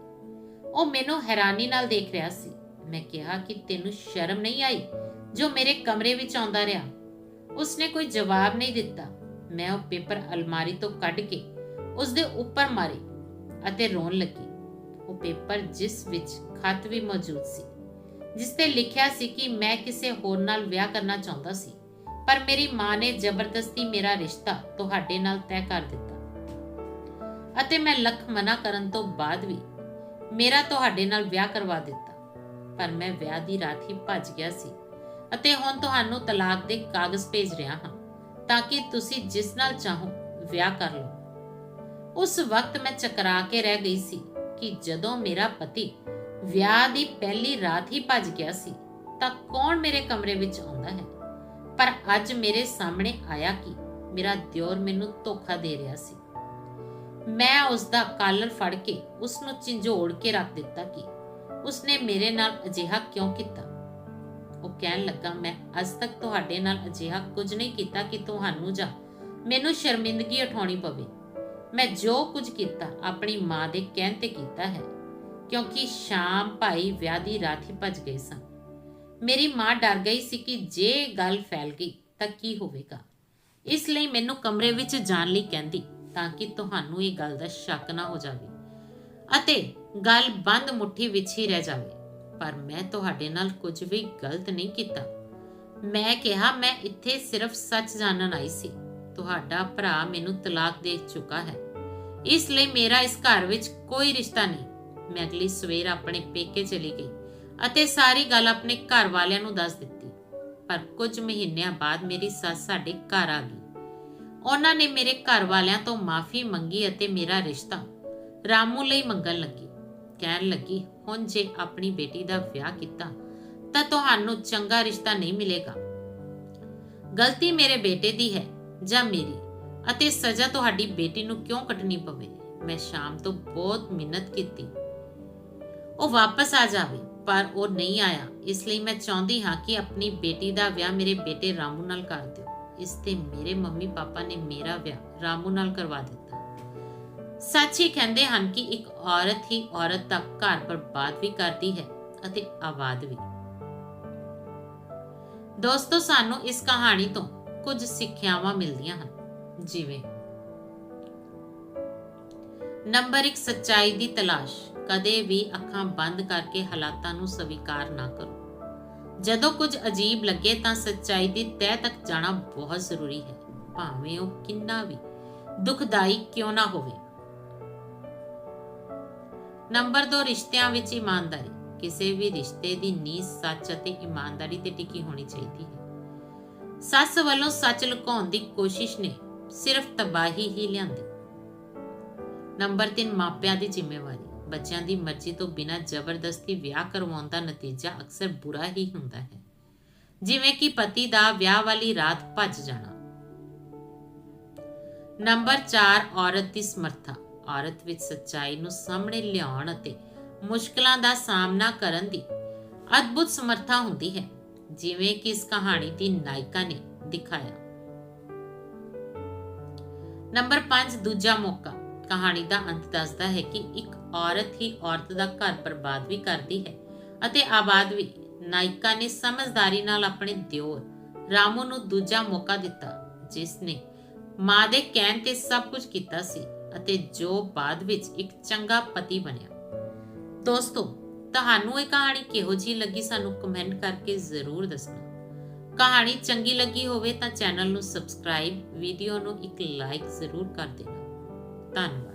Speaker 1: ਉਹ ਮੈਨੂੰ ਹੈਰਾਨੀ ਨਾਲ ਦੇਖ ਰਿਹਾ ਸੀ। ਮੈਂ ਕਿਹਾ ਕਿ ਤੈਨੂੰ ਸ਼ਰਮ ਨਹੀਂ ਆਈ? ਜੋ ਮੇਰੇ ਕਮਰੇ ਵਿੱਚ ਆਉਂਦਾ ਰਿਹਾ, ਉਸਨੇ ਕੋਈ ਜਵਾਬ ਨਹੀਂ ਦਿੱਤਾ। ਮੈਂ ਉਹ ਪੇਪਰ ਅਲਮਾਰੀ ਤੋਂ ਕੱਢ ਕੇ ਉਸ ਦੇ ਉੱਪਰ ਮਾਰੇ ਅਤੇ ਰੋਣ ਲੱਗੀ। ਉਹ ਪੇਪਰ ਜਿਸ ਵਿੱਚ ਖਤ ਵੀ ਮੌਜੂਦ ਸੀ, ਜਿਸ ਤੇ ਲਿਖਿਆ ਸੀ ਕਿ ਮੈਂ ਕਿਸੇ ਹੋਰ ਨਾਲ ਵਿਆਹ ਕਰਨਾ ਚਾਹੁੰਦਾ ਸੀ, ਪਰ ਮੇਰੀ ਮਾਂ ਨੇ ਜ਼ਬਰਦਸਤੀ ਮੇਰਾ ਰਿਸ਼ਤਾ ਤੁਹਾਡੇ ਨਾਲ ਤੈਅ ਕਰ ਦਿੱਤਾ ਅਤੇ ਮੈਂ ਲੱਖ ਮਨਾ ਕਰਨ ਤੋਂ ਬਾਅਦ ਵੀ ਮੇਰਾ ਤੁਹਾਡੇ ਨਾਲ ਵਿਆਹ ਕਰਵਾ ਦਿੱਤਾ। ਪਰ ਮੈਂ ਵਿਆਹ ਦੀ ਰਾਤ ਹੀ ਭੱਜ ਗਿਆ ਸੀ। ਅਤੇ ਹੁਣ ਤੁਹਾਨੂੰ ਤਲਾਕ ਦੇ ਕਾਗਜ਼ ਭੇਜ ਰਿਹਾ ਹਾਂ, ਤਾਂ ਕਿ ਤੁਸੀਂ ਜਿਸ ਨਾਲ ਚਾਹੋ ਵਿਆਹ ਕਰ ਲਓ। ਉਸ ਵਕਤ ਮੈਂ ਚਕਰਾ ਕੇ ਰਹਿ ਗਈ ਸੀ ਕਿ ਜਦੋਂ ਮੇਰਾ ਪਤੀ ਵਿਆਹ ਦੀ ਪਹਿਲੀ ਰਾਤ ਹੀ ਭੱਜ ਗਿਆ ਸੀ, ਤਾਂ ਕੌਣ ਮੇਰੇ ਕਮਰੇ ਵਿੱਚ ਆਉਂਦਾ ਹੈ? ਪਰ ਅੱਜ ਮੇਰੇ ਸਾਹਮਣੇ ਆਇਆ ਕਿ ਮੇਰਾ ਦਿਓਰ ਮੈਨੂੰ ਧੋਖਾ ਦੇ ਰਿਹਾ ਸੀ। ਮੈਂ ਉਸ ਦਾ ਕਾਲਰ ਫੜ ਕੇ ਉਸ ਨੂੰ ਝਿੰਜੋੜ ਕੇ ਰੱਖ ਦਿੱਤਾ ਕਿ ਉਸਨੇ ਮੇਰੇ ਨਾਲ ਅਜਿਹਾ ਕਿਉਂ ਕੀਤਾ? ਉਹ ਕਹਿਣ ਲੱਗਾ, ਮੈਂ ਅੱਜ ਤੱਕ ਤੁਹਾਡੇ ਨਾਲ ਅਜਿਹਾ ਕੁਝ ਨਹੀਂ ਕੀਤਾ ਕਿ ਤੁਹਾਨੂੰ ਜਾਂ ਮੈਨੂੰ ਸ਼ਰਮਿੰਦਗੀ ਉਠਾਉਣੀ ਪਵੇ। ਮੈਂ ਜੋ ਕੁਝ ਕੀਤਾ, ਆਪਣੀ ਮਾਂ ਦੇ ਕਹਿਣ ਤੇ ਕੀਤਾ ਹੈ, ਕਿਉਂਕਿ ਸ਼ਾਮ ਭਾਈ ਵਿਆਹ ਦੀ ਰਾਤ ਹੀ ਭੱਜ ਗਏ ਸਨ ਮੇਰੀ ਮਾਂ ਡਰ ਗਈ ਸੀ ਕਿ ਜੇ ਗੱਲ ਫੈਲ ਗਈ ਤਾਂ ਕੀ ਹੋਵੇਗਾ। ਇਸ ਲਈ ਮੈਨੂੰ ਕਮਰੇ ਵਿੱਚ ਜਾਣ ਲਈ ਕਹਿੰਦੀ, ਤਾਂ ਕਿ ਤੁਹਾਨੂੰ ਇਹ ਗੱਲ ਦਾ ਸ਼ੱਕ ਨਾ ਹੋ ਜਾਵੇ ਅਤੇ ਗੱਲ ਬੰਦ ਮੁੱਠੀ ਵਿੱਚ ਹੀ ਰਹਿ ਜਾਵੇ। ਪਰ ਮੈਂ ਤੁਹਾਡੇ ਨਾਲ ਕੁਝ ਵੀ ਗਲਤ ਨਹੀਂ ਕੀਤਾ। ਮੈਂ ਕਿਹਾ, ਮੈਂ ਇੱਥੇ ਸਿਰਫ ਸੱਚ ਜਾਣਨ ਆਈ ਸੀ। ਤੁਹਾਡਾ ਭਰਾ ਮੈਨੂੰ ਤਲਾਕ ਦੇ ਚੁੱਕਾ ਹੈ। ਇਸ ਲਈ ਮੇਰਾ ਇਸ ਘਰ ਵਿੱਚ ਕੋਈ ਰਿਸ਼ਤਾ ਨਹੀਂ। ਮੈਂ ਅਗਲੀ ਸਵੇਰ ਆਪਣੇ ਪੇਕੇ ਚਲੀ ਗਈ ਅਤੇ ਸਾਰੀ ਗੱਲ ਆਪਣੇ ਘਰ ਵਾਲਿਆਂ ਨੂੰ ਦੱਸ ਦਿੱਤੀ। ਪਰ ਕੁਝ ਮਹੀਨਿਆਂ ਬਾਅਦ ਮੇਰੀ ਸੱਸ ਸਾਡੇ ਘਰ ਆ ਗਈ। ਉਹਨਾਂ ਨੇ ਮੇਰੇ ਘਰ ਵਾਲਿਆਂ ਤੋਂ ਮਾਫੀ ਮੰਗੀ ਅਤੇ ਮੇਰਾ ਰਿਸ਼ਤਾ ਰਾਮੂ ਲਈ ਮੰਗਣ ਲੱਗੀ। ਕਹਿਣ ਲੱਗੀ, ਹੁਣ ਜੇ ਆਪਣੀ ਬੇਟੀ ਦਾ ਵਿਆਹ ਕੀਤਾ, ਤਾਂ ਤੁਹਾਨੂੰ ਚੰਗਾ ਰਿਸ਼ਤਾ ਨਹੀਂ ਮਿਲੇਗਾ। ਗਲਤੀ ਮੇਰੇ ਬੇਟੇ ਦੀ ਹੈ ਜਾਂ ਮੇਰੀ? ਅਤੇ ਸਜ਼ਾ ਤੁਹਾਡੀ ਬੇਟੀ ਨੂੰ ਕਿਉਂ ਕੱਟਣੀ ਪਵੇ ਮੈਂ ਸ਼ਾਮ ਤੋਂ ਬਹੁਤ ਮਿਹਨਤ ਕੀਤੀ। ਉਹ ਵਾਪਸ ਆ ਜਾਵੇ, ਪਰ ਉਹ ਨਹੀਂ ਆਇਆ। ਇਸ ਲਈ ਮੈਂ ਚਾਹੁੰਦੀ ਹਾਂ ਕਿ ਆਪਣੀ ਬੇਟੀ ਦਾ ਵਿਆਹ ਮੇਰੇ ਬੇਟੇ ਰਾਮੂ ਨਾਲ ਕਰ ਦਿਓ। ਇਸ ਤੇ ਮੇਰੇ ਮੰਮੀ ਪਾਪਾ ਨੇ ਮੇਰਾ ਵਿਆਹ ਰਾਮੂ ਨਾਲ ਕਰਵਾ ਦਿੱਤਾ। ਸੱਚ ਹੀ ਕਹਿੰਦੇ ਹਨ ਕਿ ਇੱਕ ਔਰਤ ਹੀ ਔਰਤ ਦਾ ਘਰ ਬਰਬਾਦ ਵੀ ਕਰਦੀ ਹੈ ਅਤੇ ਆਬਾਦ ਵੀ। ਦੋਸਤੋ, ਸਾਨੂੰ ਇਸ ਕਹਾਣੀ ਤੋਂ ਕੁਝ ਸਿੱਖਿਆਵਾਂ ਮਿਲਦੀਆਂ ਹਨ। ਜਿਵੇਂ, ਨੰਬਰ 1 ਸੱਚਾਈ ਦੀ ਤਲਾਸ਼। ਕਦੇ ਵੀ ਅੱਖਾਂ ਬੰਦ ਕਰਕੇ ਹਾਲਾਤਾਂ ਨੂੰ ਸਵੀਕਾਰ ਨਾ ਕਰੋ। ਜਦੋਂ ਕੁਝ ਅਜੀਬ ਲੱਗੇ ਤਾਂ ਸੱਚਾਈ ਦੀ ਤਹਿ ਤੱਕ ਜਾਣਾ ਬਹੁਤ ਜ਼ਰੂਰੀ ਹੈ। ਭਾਵੇਂ ਉਹ ਕਿੰਨਾ ਵੀ ਦੁਖਦਾਈ ਕਿਉਂ ਨਾ ਹੋਵੇ। ਨੰਬਰ 2 ਰਿਸ਼ਤਿਆਂ ਵਿੱਚ ਇਮਾਨਦਾਰੀ। ਕਿਸੇ ਵੀ ਰਿਸ਼ਤੇ ਦੀ ਨੀਂਹ ਸੱਚ ਅਤੇ ਇਮਾਨਦਾਰੀ ਤੇ ਟਿਕੀ ਹੋਣੀ ਚਾਹੀਦੀ ਹੈ। ਸੱਸ ਵੱਲੋਂ ਸੱਚ ਲੁਕਾਉਣ ਦੀ ਕੋਸ਼ਿਸ਼ ਨੇ ਸਿਰਫ ਤਬਾਹੀ ਹੀ ਲਿਆਂਦੀ। ਨੰਬਰ 3 ਮਾਪਿਆਂ ਦੀ ਜ਼ਿੰਮੇਵਾਰੀ। ਬੱਚਿਆਂ ਦੀ ਮਰਜ਼ੀ ਤੋਂ ਬਿਨਾਂ ਜ਼ਬਰਦਸਤੀ ਵਿਆਹ ਕਰਵਾਉਣ ਦਾ ਨਤੀਜਾ ਅਕਸਰ ਬੁਰਾ ਹੀ ਹੁੰਦਾ ਹੈ। ਜਿਵੇਂ ਕਿ ਪਤੀ ਦਾ ਵਿਆਹ ਵਾਲੀ ਰਾਤ ਭੱਜ ਜਾਣਾ। ਨੰਬਰ 4 ਔਰਤ ਦੀ ਸਮਰੱਥਾ। ਔਰਤ ਵਿੱਚ ਸੱਚਾਈ ਨੂੰ ਸਾਹਮਣੇ ਲਿਆਉਣ ਅਤੇ ਮੁਸ਼ਕਲਾਂ ਦਾ ਸਾਹਮਣਾ ਕਰਨ ਦੀ ਅਦਭੁਤ ਸਮਰੱਥਾ ਹੁੰਦੀ ਹੈ, ਜਿਵੇਂ ਕਿ ਇਸ ਕਹਾਣੀ ਦੀ ਨਾਇਕਾ ਨੇ ਦਿਖਾਇਆ। ਨੰਬਰ 5 ਦੂਜਾ ਮੌਕਾ। ਕਹਾਣੀ ਦਾ ਅੰਤ ਦੱਸਦਾ ਹੈ ਕਿ ਇੱਕ ਔਰਤ ਹੀ ਔਰਤ ਦਾ ਘਰ ਬਰਬਾਦ ਵੀ ਕਰਦੀ ਹੈ ਅਤੇ ਆਬਾਦ ਵੀ। ਨਾਇਕਾ ਨੇ ਸਮਝਦਾਰੀ ਨਾਲ ਆਪਣੇ ਦਿਓਰ ਰਾਮੂ ਨੂੰ ਦੂਜਾ ਮੌਕਾ ਦਿੱਤਾ, ਜਿਸ ਨੇ ਮਾਂ ਦੇ ਕਹਿਣ ਤੇ ਸਭ ਕੁਝ ਕੀਤਾ ਸੀ। ਅਤੇ ਜੋ ਬਾਅਦ ਵਿੱਚ ਇੱਕ ਚੰਗਾ ਪਤੀ ਬਣਿਆ। ਦੋਸਤੋ, ਤੁਹਾਨੂੰ ਇਹ ਕਹਾਣੀ ਕਿਹੋ ਜਿਹੀ ਲੱਗੀ ਸਾਨੂੰ ਕਮੈਂਟ ਕਰਕੇ ਜ਼ਰੂਰ ਦੱਸਣਾ। ਕਹਾਣੀ ਚੰਗੀ ਲੱਗੀ ਹੋਵੇ ਤਾਂ ਚੈਨਲ ਨੂੰ ਸਬਸਕ੍ਰਾਈਬ ਵੀਡੀਓ ਨੂੰ ਇੱਕ ਲਾਈਕ ਜ਼ਰੂਰ ਕਰ ਦੇਣਾ। ਧੰਨਵਾਦ।